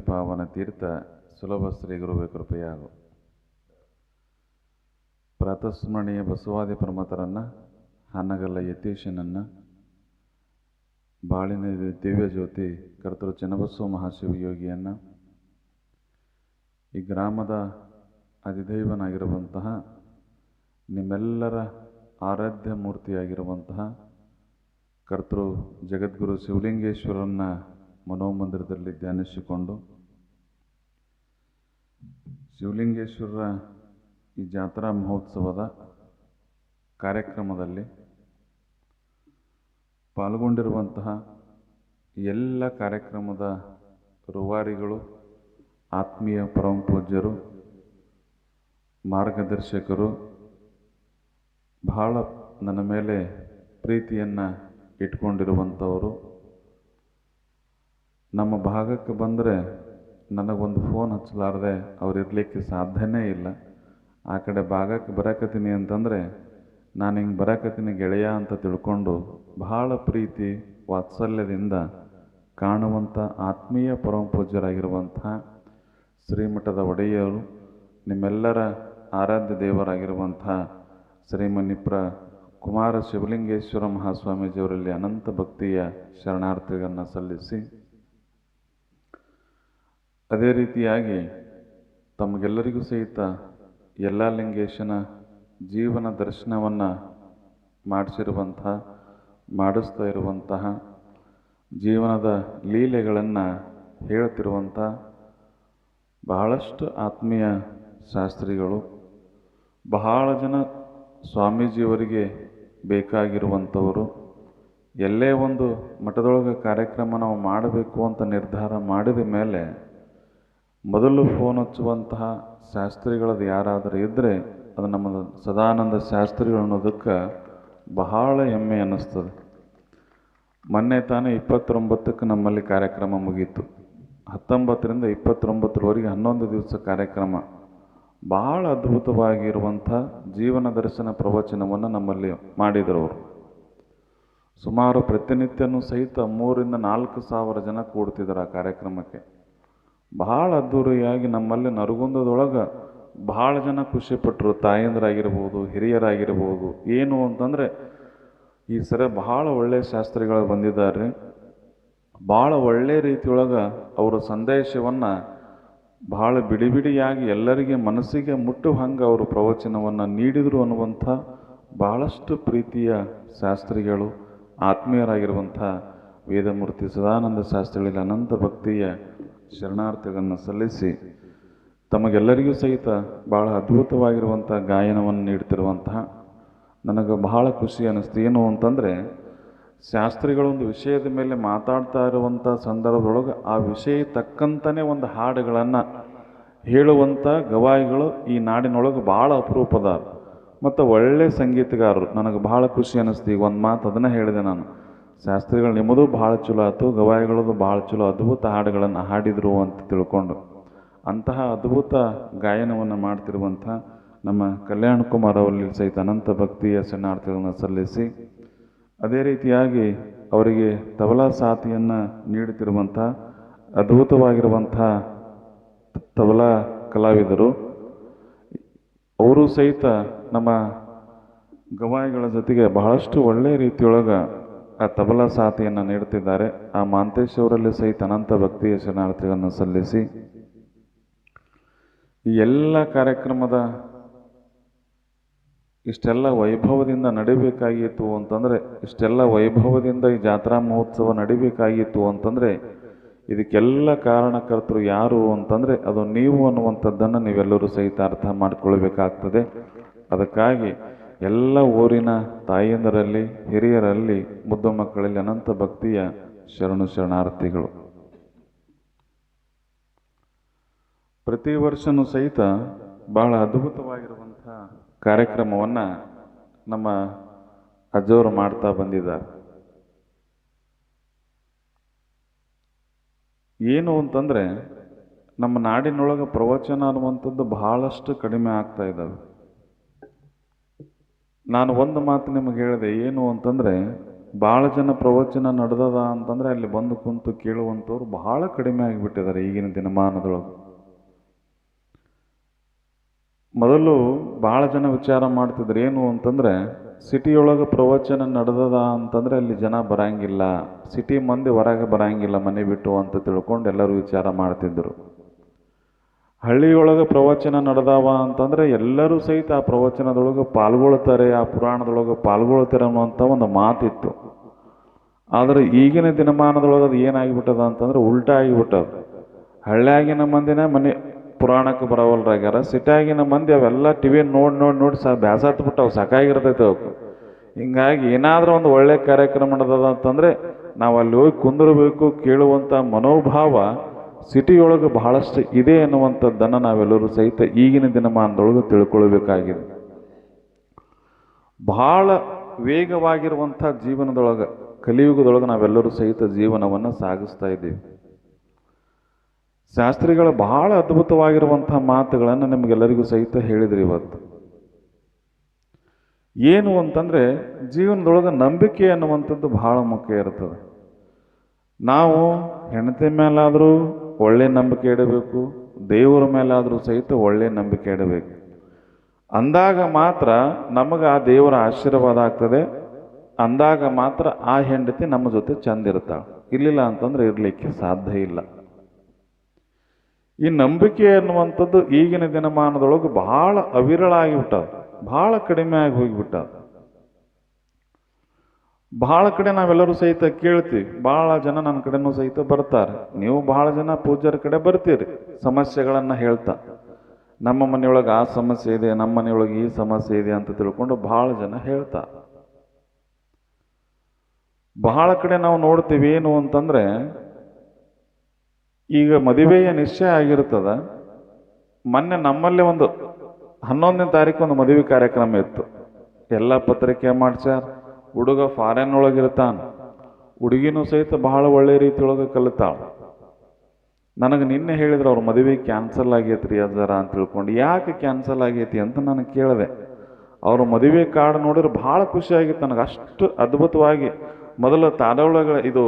ಪಾವನ ತೀರ್ಥ ಸುಲಭ ಶ್ರೀ ಗುರುವೆ ಕೃಪೆಯಾಗು. ಪ್ರಾತಸ್ಮರಣೀಯ ಬಸವಾದಿ ಪ್ರಮತರನ್ನು ಹಾನಗಲ್ಲ ಯತೀಶನನ್ನು, ಬಾಳಿನ ದಿವ್ಯ ಜ್ಯೋತಿ ಕರ್ತೃ ಚನ್ನಬಸವ ಮಹಾಶಿವಯೋಗಿಯನ್ನು ಈ ಗ್ರಾಮದ ಅಧಿದೈವನಾಗಿರುವಂತಹ ನಿಮ್ಮೆಲ್ಲರ ಆರಾಧ್ಯ ಮೂರ್ತಿಯಾಗಿರುವಂತಹ ಕರ್ತೃ ಜಗದ್ಗುರು ಶಿವಲಿಂಗೇಶ್ವರನ್ನ ಮನೋಮಂದಿರದಲ್ಲಿ ಧ್ಯಾನಿಸಿಕೊಂಡು ಶಿವಲಿಂಗೇಶ್ವರರ ಈ ಜಾತ್ರಾ ಮಹೋತ್ಸವದ ಕಾರ್ಯಕ್ರಮದಲ್ಲಿ ಪಾಲ್ಗೊಂಡಿರುವಂತಹ ಎಲ್ಲ ಕಾರ್ಯಕ್ರಮದ ರೂವಾರಿಗಳು, ಆತ್ಮೀಯ ಪರಮಪೂಜ್ಯರು, ಮಾರ್ಗದರ್ಶಕರು, ಬಹಳ ನನ್ನ ಮೇಲೆ ಪ್ರೀತಿಯನ್ನು ಇಟ್ಕೊಂಡಿರುವಂಥವರು ನಮ್ಮ ಭಾಗಕ್ಕೆ ಬಂದರೆ ನನಗೊಂದು ಫೋನ್ ಹಚ್ಚಲಾರ್ದೆ ಅವ್ರು ಇರಲಿಕ್ಕೆ ಸಾಧ್ಯನೇ ಇಲ್ಲ. ಆ ಕಡೆ ಭಾಗಕ್ಕೆ ಬರಕತ್ತೀನಿ ಅಂತಂದರೆ, ನಾನು ಹಿಂಗೆ ಬರಕತ್ತೀನಿ ಗೆಳೆಯ ಅಂತ ತಿಳ್ಕೊಂಡು ಬಹಳ ಪ್ರೀತಿ ವಾತ್ಸಲ್ಯದಿಂದ ಕಾಣುವಂಥ ಆತ್ಮೀಯ ಪರಮಪೂಜ್ಯರಾಗಿರುವಂತಹ ಶ್ರೀಮಠದ ಒಡೆಯರು, ನಿಮ್ಮೆಲ್ಲರ ಆರಾಧ್ಯ ದೇವರಾಗಿರುವಂಥ ಶ್ರೀಮನಿಪ್ರ ಕುಮಾರ ಶಿವಲಿಂಗೇಶ್ವರ ಮಹಾಸ್ವಾಮೀಜಿಯವರಲ್ಲಿ ಅನಂತ ಭಕ್ತಿಯ ಶರಣಾರ್ಥಿಗಳನ್ನು ಸಲ್ಲಿಸಿ ಅದೇ ರೀತಿಯಾಗಿ ತಮಗೆಲ್ಲರಿಗೂ ಸಹಿತ ಎಲ್ಲ ಲಿಂಗೇಶನ ಜೀವನ ದರ್ಶನವನ್ನು ಮಾಡಿಸಿರುವಂತಹ ಮಾಡಿಸ್ತಾ ಇರುವಂತಹ, ಜೀವನದ ಲೀಲೆಗಳನ್ನು ಹೇಳ್ತಿರುವಂಥ ಬಹಳಷ್ಟು ಆತ್ಮೀಯ ಶಾಸ್ತ್ರಿಗಳು, ಬಹಳ ಜನ ಸ್ವಾಮೀಜಿಯವರಿಗೆ ಬೇಕಾಗಿರುವಂಥವರು. ಎಲ್ಲೇ ಒಂದು ಮಠದೊಳಗೆ ಕಾರ್ಯಕ್ರಮ ನಾವು ಮಾಡಬೇಕು ಅಂತ ನಿರ್ಧಾರ ಮಾಡಿದ ಮೇಲೆ ಮೊದಲು ಫೋನ್ ಹಚ್ಚುವಂತಹ ಶಾಸ್ತ್ರಿಗಳದ್ದು ಯಾರಾದರೂ ಇದ್ದರೆ ಅದು ನಮ್ಮ ಸದಾನಂದ ಶಾಸ್ತ್ರಿಗಳು ಅನ್ನೋದಕ್ಕೆ ಬಹಳ ಹೆಮ್ಮೆ ಅನ್ನಿಸ್ತದೆ. ಮೊನ್ನೆ ತಾನೇ ಇಪ್ಪತ್ತೊಂಬತ್ತಕ್ಕೆ ನಮ್ಮಲ್ಲಿ ಕಾರ್ಯಕ್ರಮ ಮುಗೀತು. ಹತ್ತೊಂಬತ್ತರಿಂದ ಇಪ್ಪತ್ತೊಂಬತ್ತರವರೆಗೆ ಹನ್ನೊಂದು ದಿವಸ ಕಾರ್ಯಕ್ರಮ. ಬಹಳ ಅದ್ಭುತವಾಗಿರುವಂಥ ಜೀವನ ದರ್ಶನ ಪ್ರವಚನವನ್ನು ನಮ್ಮಲ್ಲಿ ಮಾಡಿದರು ಅವರು. ಸುಮಾರು ಪ್ರತಿನಿತ್ಯನೂ ಸಹಿತ ಮೂರಿಂದ ನಾಲ್ಕು ಸಾವಿರ ಜನ ಕೂಡ್ತಿದ್ದಾರೆ ಆ ಕಾರ್ಯಕ್ರಮಕ್ಕೆ. ಬಹಳ ಅದ್ಧೂರಿಯಾಗಿ ನಮ್ಮಲ್ಲಿ ನರಗುಂದದೊಳಗೆ ಬಹಳ ಜನ ಖುಷಿಪಟ್ಟರು ತಾಯಂದ್ರಾಗಿರ್ಬೋದು, ಹಿರಿಯರಾಗಿರ್ಬೋದು. ಏನು ಅಂತಂದರೆ, ಈ ಸರ ಬಹಳ ಒಳ್ಳೆಯ ಶಾಸ್ತ್ರಿಗಳು ಬಂದಿದ್ದಾರೆ. ಭಾಳ ಒಳ್ಳೆ ರೀತಿಯೊಳಗೆ ಅವರ ಸಂದೇಶವನ್ನು ಬಹಳ ಬಿಡಿ ಬಿಡಿಯಾಗಿ ಎಲ್ಲರಿಗೆ ಮನಸ್ಸಿಗೆ ಮುಟ್ಟು ಹಂಗೆ ಅವರು ಪ್ರವಚನವನ್ನು ನೀಡಿದರು ಅನ್ನುವಂಥ ಬಹಳಷ್ಟು ಪ್ರೀತಿಯ ಶಾಸ್ತ್ರಿಗಳು, ಆತ್ಮೀಯರಾಗಿರುವಂಥ ವೇದಮೂರ್ತಿ ಸದಾನಂದ ಶಾಸ್ತ್ರಿಗಳಲ್ಲಿ ಅನಂತ ಭಕ್ತಿಯ ಶರಣಾರ್ಥಿಗಳನ್ನು ಸಲ್ಲಿಸಿ ತಮಗೆಲ್ಲರಿಗೂ ಸಹಿತ ಭಾಳ ಅದ್ಭುತವಾಗಿರುವಂಥ ಗಾಯನವನ್ನು ನೀಡ್ತಿರುವಂತಹ ನನಗೆ ಬಹಳ ಖುಷಿ ಅನ್ನಿಸ್ತು. ಏನು ಅಂತಂದರೆ, ಶಾಸ್ತ್ರಿಗಳೊಂದು ವಿಷಯದ ಮೇಲೆ ಮಾತಾಡ್ತಾ ಇರುವಂಥ ಸಂದರ್ಭದೊಳಗೆ ಆ ವಿಷಯ ತಕ್ಕಂತನೇ ಒಂದು ಹಾಡುಗಳನ್ನು ಹೇಳುವಂಥ ಗವಾಯಿಗಳು ಈ ನಾಡಿನೊಳಗೆ ಭಾಳ ಅಪರೂಪದ. ಮತ್ತು ಒಳ್ಳೆಯ ಸಂಗೀತಗಾರರು, ನನಗೆ ಬಹಳ ಖುಷಿ ಅನ್ನಿಸ್ತು. ಈಗ ಒಂದು ಮಾತು ಅದನ್ನು ಹೇಳಿದೆ ನಾನು. ಶಾಸ್ತ್ರಿಗಳು, ನಿಮ್ಮದು ಭಾಳ ಚಲೋ ಆಯ್ತು ಗವಾಯಿಗಳದು ಭಾಳ ಚಲೋ, ಅದ್ಭುತ ಹಾಡುಗಳನ್ನು ಹಾಡಿದರು ಅಂತ ತಿಳ್ಕೊಂಡು. ಅಂತಹ ಅದ್ಭುತ ಗಾಯನವನ್ನು ಮಾಡ್ತಿರುವಂಥ ನಮ್ಮ ಕಲ್ಯಾಣ ಕುಮಾರ್ ಅವರಲ್ಲಿ ಸಹಿತ ಅನಂತ ಭಕ್ತಿಯ ಶರಣಾರ್ಥಿಗಳನ್ನು ಸಲ್ಲಿಸಿ, ಅದೇ ರೀತಿಯಾಗಿ ಅವರಿಗೆ ತಬಲಾ ಸಾಥಿಯನ್ನು ನೀಡುತ್ತಿರುವಂಥ ಅದ್ಭುತವಾಗಿರುವಂಥ ತಬಲಾ ಕಲಾವಿದರು. ಅವರು ಸಹಿತ ನಮ್ಮ ಗವಾಯಿಗಳ ಜೊತೆಗೆ ಬಹಳಷ್ಟು ಒಳ್ಳೆಯ ರೀತಿಯೊಳಗೆ ಆ ತಬಲಾ ಸಾಥಿಯನ್ನು ನೀಡುತ್ತಿದ್ದಾರೆ. ಆ ಮಾಂತೇಶ್ ಅವರಲ್ಲಿ ಸಹಿತ ಅನಂತ ಭಕ್ತಿಯ ಶರಣಾರ್ಥಿಗಳನ್ನು ಸಲ್ಲಿಸಿ ಈ ಎಲ್ಲ ಕಾರ್ಯಕ್ರಮದ ಇಷ್ಟೆಲ್ಲ ವೈಭವದಿಂದ ನಡಿಬೇಕಾಗಿತ್ತು ಅಂತಂದರೆ, ಇಷ್ಟೆಲ್ಲ ವೈಭವದಿಂದ ಈ ಜಾತ್ರಾ ಮಹೋತ್ಸವ ನಡಿಬೇಕಾಗಿತ್ತು ಅಂತಂದರೆ, ಇದಕ್ಕೆಲ್ಲ ಕಾರಣಕರ್ತರು ಯಾರು ಅಂತಂದರೆ, ಅದು ನೀವು ಅನ್ನುವಂಥದ್ದನ್ನು ನೀವೆಲ್ಲರೂ ಸಹಿತ ಅರ್ಥ ಮಾಡಿಕೊಳ್ಬೇಕಾಗ್ತದೆ. ಅದಕ್ಕಾಗಿ ಎಲ್ಲ ಊರಿನ ತಾಯಿಯಂದರಲ್ಲಿ ಹಿರಿಯರಲ್ಲಿ, ಮುದ್ದು ಮಕ್ಕಳಲ್ಲಿ ಅನಂತ ಭಕ್ತಿಯ ಶರಣು ಶರಣಾರ್ಥಿಗಳು. ಪ್ರತಿ ವರ್ಷನೂ ಸಹಿತ ಬಹಳ ಅದ್ಭುತವಾಗಿರುವಂಥ ಕಾರ್ಯಕ್ರಮವನ್ನು ನಮ್ಮ ಅಜ್ಜವರು ಮಾಡ್ತಾ ಬಂದಿದ್ದಾರೆ. ಏನು ಅಂತಂದರೆ, ನಮ್ಮ ನಾಡಿನೊಳಗೆ ಪ್ರವಚನ ಅನ್ನುವಂಥದ್ದು ಬಹಳಷ್ಟು ಕಡಿಮೆ ಆಗ್ತಾ ಇದ್ದಾವೆ. ನಾನು ಒಂದು ಮಾತು ನಿಮಗೆ ಹೇಳಿದೆ, ಏನು ಅಂತಂದರೆ, ಭಾಳ ಜನ ಪ್ರವಚನ ನಡೆದದ ಅಂತಂದರೆ ಅಲ್ಲಿ ಬಂದು ಕುಂತು ಕೇಳುವಂಥವ್ರು ಬಹಳ ಕಡಿಮೆ ಆಗಿಬಿಟ್ಟಿದ್ದಾರೆ ಈಗಿನ ದಿನಮಾನದೊಳಗೆ. ಮೊದಲು ಭಾಳ ಜನ ವಿಚಾರ ಮಾಡ್ತಿದ್ರು, ಏನು ಅಂತಂದರೆ, ಸಿಟಿಯೊಳಗೆ ಪ್ರವಚನ ನಡೆದದ ಅಂತಂದರೆ ಅಲ್ಲಿ ಜನ ಬರಂಗಿಲ್ಲ, ಸಿಟಿ ಮಂದಿ ಹೊರಗೆ ಬರಂಗಿಲ್ಲ ಮನೆ ಬಿಟ್ಟು ಅಂತ ತಿಳ್ಕೊಂಡು ಎಲ್ಲರೂ ವಿಚಾರ ಮಾಡ್ತಿದ್ರು. ಹಳ್ಳಿಯೊಳಗೆ ಪ್ರವಚನ ನಡೆದಾವ ಅಂತಂದರೆ ಎಲ್ಲರೂ ಸಹಿತ ಆ ಪ್ರವಚನದೊಳಗೆ ಪಾಲ್ಗೊಳ್ತಾರೆ, ಆ ಪುರಾಣದೊಳಗೆ ಪಾಲ್ಗೊಳ್ತಾರೆ ಅನ್ನುವಂಥ ಒಂದು ಮಾತಿತ್ತು. ಆದರೆ ಈಗಿನ ದಿನಮಾನದೊಳಗೆ ಅದು ಏನಾಗಿಬಿಟ್ಟದ ಅಂತಂದ್ರೆ ಉಲ್ಟಾ ಆಗಿಬಿಟ್ಟದ. ಹಳ್ಳಿಯಾಗಿನ ಮಂದಿನ ಮನೆ ಪುರಾಣಕ್ಕೆ ಬರವಲ್ರಾಗ್ಯಾರ ಸಿಟಿಯಾಗಿನ ಮಂದಿ ಅವೆಲ್ಲ ಟಿ ವಿ ನೋಡಿ ನೋಡಿ ನೋಡಿ ಸಾ ಬ್ಯಾಸತ್ ಬಿಟ್ಟವು ಸಾಕಾಗಿರ್ತೈತೆ ಅವಕ್ಕೆ ಹಿಂಗಾಗಿ ಏನಾದರೂ ಒಂದು ಒಳ್ಳೆಯ ಕಾರ್ಯಕ್ರಮ ನಡೆದದ ಅಂತಂದರೆ ನಾವು ಅಲ್ಲಿ ಹೋಗಿ ಕುಂದಿರಬೇಕು, ಕೇಳುವಂಥ ಮನೋಭಾವ ಸಿಟಿಯೊಳಗೆ ಬಹಳಷ್ಟು ಇದೆ ಎನ್ನುವಂಥದ್ದನ್ನು ನಾವೆಲ್ಲರೂ ಸಹಿತ ಈಗಿನ ದಿನಮಾನದೊಳಗೆ ತಿಳ್ಕೊಳ್ಬೇಕಾಗಿದೆ. ಬಹಳ ವೇಗವಾಗಿರುವಂಥ ಜೀವನದೊಳಗೆ, ಕಲಿಯುಗದೊಳಗೆ ನಾವೆಲ್ಲರೂ ಸಹಿತ ಜೀವನವನ್ನು ಸಾಗಿಸ್ತಾ ಇದ್ದೀವಿ. ಶಾಸ್ತ್ರಿಗಳ ಬಹಳ ಅದ್ಭುತವಾಗಿರುವಂಥ ಮಾತುಗಳನ್ನು ನಿಮಗೆಲ್ಲರಿಗೂ ಸಹಿತ ಹೇಳಿದ್ರಿ ಇವತ್ತು. ಏನು ಅಂತಂದರೆ, ಜೀವನದೊಳಗೆ ನಂಬಿಕೆ ಅನ್ನುವಂಥದ್ದು ಬಹಳ ಮುಖ್ಯ ಇರ್ತದೆ. ನಾವು ಹೆಂಡತಿ ಮೇಲಾದರೂ ಒಳ್ಳೆ ನಂಬಿಕೆ ಇಡಬೇಕು, ದೇವರ ಮೇಲಾದರೂ ಸಹಿತ ಒಳ್ಳೆ ನಂಬಿಕೆ ಇಡಬೇಕು. ಅಂದಾಗ ಮಾತ್ರ ನಮಗೆ ಆ ದೇವರ ಆಶೀರ್ವಾದ ಆಗ್ತದೆ. ಅಂದಾಗ ಮಾತ್ರ ಆ ಹೆಂಡತಿ ನಮ್ಮ ಜೊತೆ ಚಂದ ಇರ್ತಾಳೆ. ಇರಲಿಲ್ಲ ಅಂತಂದ್ರೆ ಇರಲಿಕ್ಕೆ ಸಾಧ್ಯ ಇಲ್ಲ. ಈ ನಂಬಿಕೆ ಅನ್ನುವಂಥದ್ದು ಈಗಿನ ದಿನಮಾನದೊಳಗೆ ಬಹಳ ಅವಿರಳ ಆಗಿಬಿಟ್ಟದ ಬಹಳ ಕಡಿಮೆ ಆಗಿ ಹೋಗಿಬಿಟ್ಟದ. ಬಹಳ ಕಡೆ ನಾವೆಲ್ಲರೂ ಸಹಿತ ಕೇಳ್ತೀವಿ. ಬಹಳ ಜನ ನನ್ನ ಕಡೆನೂ ಸಹಿತ ಬರ್ತಾರೆ. ನೀವು ಬಹಳ ಜನ ಪೂಜಾರ ಕಡೆ ಬರ್ತೀರಿ. ಸಮಸ್ಯೆಗಳನ್ನು ಹೇಳ್ತಾ. ನಮ್ಮ ಮನೆಯೊಳಗೆ ಆ ಸಮಸ್ಯೆ ಇದೆ, ನಮ್ಮ ಮನೆಯೊಳಗೆ ಈ ಸಮಸ್ಯೆ ಇದೆ ಅಂತ ತಿಳ್ಕೊಂಡು ಬಹಳ ಜನ ಹೇಳ್ತಾ. ಬಹಳ ಕಡೆ ನಾವು ನೋಡ್ತೀವಿ ಏನು ಅಂತಂದ್ರೆ, ಈಗ ಮದುವೆಯ ನಿಶ್ಚಯ ಆಗಿರ್ತದ. ಮೊನ್ನೆ ನಮ್ಮಲ್ಲೇ ಒಂದು ಹನ್ನೊಂದನೇ ತಾರೀಕು ಒಂದು ಮದುವೆ ಕಾರ್ಯಕ್ರಮ ಇತ್ತು. ಎಲ್ಲ ಪತ್ರಿಕೆ ಮಾಡ್ಸ್ಯಾರ. ಹುಡುಗ ಫಾರೆನ್ ಒಳಗಿರ್ತಾನ, ಹುಡುಗಿನೂ ಸಹಿತ ಬಹಳ ಒಳ್ಳೆ ರೀತಿಯೊಳಗೆ ಕಲಿತಾಳ. ನನಗೆ ನಿನ್ನೆ ಹೇಳಿದ್ರು ಅವ್ರ ಮದುವೆ ಕ್ಯಾನ್ಸಲ್ ಆಗೈತ್ರಿ ಅಜರ ಅಂತ ತಿಳ್ಕೊಂಡು, ಯಾಕೆ ಕ್ಯಾನ್ಸಲ್ ಆಗೈತಿ ಅಂತ ನಾನು ಕೇಳಿದೆ. ಅವ್ರ ಮದುವೆ ಕಾರ್ಡ್ ನೋಡಿದ್ರೆ ಭಾಳ ಖುಷಿಯಾಗಿತ್ತು ನನಗೆ, ಅಷ್ಟು ಅದ್ಭುತವಾಗಿ. ಮೊದಲು ತಾಡೊಳಗ ಇದು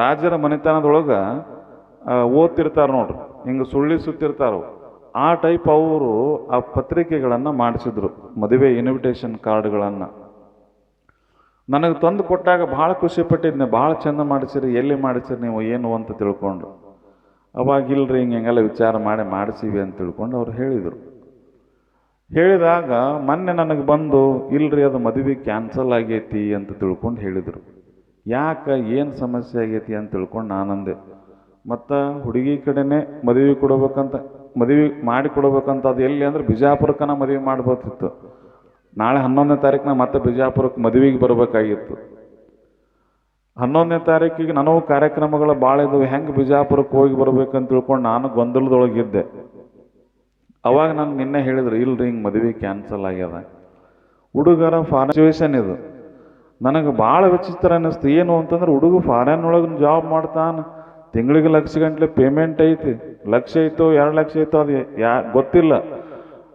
ರಾಜರ ಮನೆತನದೊಳಗೆ ಓದ್ತಿರ್ತಾರ ನೋಡ್ರಿ, ಹಿಂಗೆ ಸುಳ್ಳಿ ಸುತ್ತಿರ್ತಾರೋ ಆ ಟೈಪ್ ಅವರು ಆ ಪತ್ರಿಕೆಗಳನ್ನು ಮಾಡಿಸಿದ್ರು, ಮದುವೆ ಇನ್ವಿಟೇಷನ್ ಕಾರ್ಡ್ಗಳನ್ನು ನನಗೆ ತಂದು ಕೊಟ್ಟಾಗ ಭಾಳ ಖುಷಿ ಪಟ್ಟಿದ್ನೆ, ಭಾಳ ಚಂದ ಮಾಡಿಸಿರಿ, ಎಲ್ಲಿ ಮಾಡಿಸಿರಿ ನೀವು, ಏನು ಅಂತ ತಿಳ್ಕೊಂಡು. ಅವಾಗ ಇಲ್ರಿ, ಹಿಂಗೆ ಹಿಂಗೆಲ್ಲ ವಿಚಾರ ಮಾಡಿ ಮಾಡಿಸೀವಿ ಅಂತ ತಿಳ್ಕೊಂಡು ಅವ್ರು ಹೇಳಿದರು. ಹೇಳಿದಾಗ ಮೊನ್ನೆ ನನಗೆ ಬಂದು, ಇಲ್ರಿ ಅದು ಮದುವೆ ಕ್ಯಾನ್ಸಲ್ ಆಗೈತಿ ಅಂತ ತಿಳ್ಕೊಂಡು ಹೇಳಿದರು. ಯಾಕೆ, ಏನು ಸಮಸ್ಯೆ ಆಗೈತಿ ಅಂತ ತಿಳ್ಕೊಂಡು ನಾನಂದೆ, ಮತ್ತು ಹುಡುಗಿ ಕಡೆನೇ ಮದುವೆ ಕೊಡಬೇಕಂತ, ಮದುವೆ ಮಾಡಿ ಕೊಡಬೇಕಂತ ಅದು ಎಲ್ಲಿ ಅಂದ್ರೆ ಬಿಜಾಪುರಕ್ಕನ ಮದುವೆ ಮಾಡ್ಬೋತಿತ್ತು ನಾಳೆ ಹನ್ನೊಂದನೇ ತಾರೀಕಿನ ಮತ್ತೆ ಬಿಜಾಪುರಕ್ಕೆ ಮದುವೆಗೆ ಬರಬೇಕಾಗಿತ್ತು. ಹನ್ನೊಂದನೇ ತಾರೀಕಿಗೆ ನನಗೂ ಕಾರ್ಯಕ್ರಮಗಳು ಭಾಳ ಇದ್ದವು ಹೆಂಗೆ ಬಿಜಾಪುರಕ್ಕೆ ಹೋಗಿ ಬರ್ಬೇಕಂತ ತಿಳ್ಕೊಂಡು ನಾನು ಗೊಂದಲದೊಳಗಿದ್ದೆ. ಅವಾಗ ನಾನು ನಿನ್ನೆ ಹೇಳಿದ್ರು, ಇಲ್ರಿ ಹಿಂಗೆ ಮದುವೆ ಕ್ಯಾನ್ಸಲ್ ಆಗ್ಯದ. ಹುಡುಗರ ಫಾರಿನ್ ಇದು. ನನಗೆ ಭಾಳ ವಿಚಿತ್ರ ಅನ್ನಿಸ್ತು. ಏನು ಅಂತಂದ್ರೆ ಹುಡುಗ ಫಾರಿನ್ ಒಳಗೆ ಜಾಬ್ ಮಾಡ್ತಾನ. ತಿಂಗಳಿಗೆ ಲಕ್ಷ ಗಂಟ್ಲೆ ಪೇಮೆಂಟ್ ಐತಿ. ಲಕ್ಷ ಐತೋ, ಎರಡು ಲಕ್ಷ ಐತೋ, ಅದು ಯಾ, ಗೊತ್ತಿಲ್ಲ.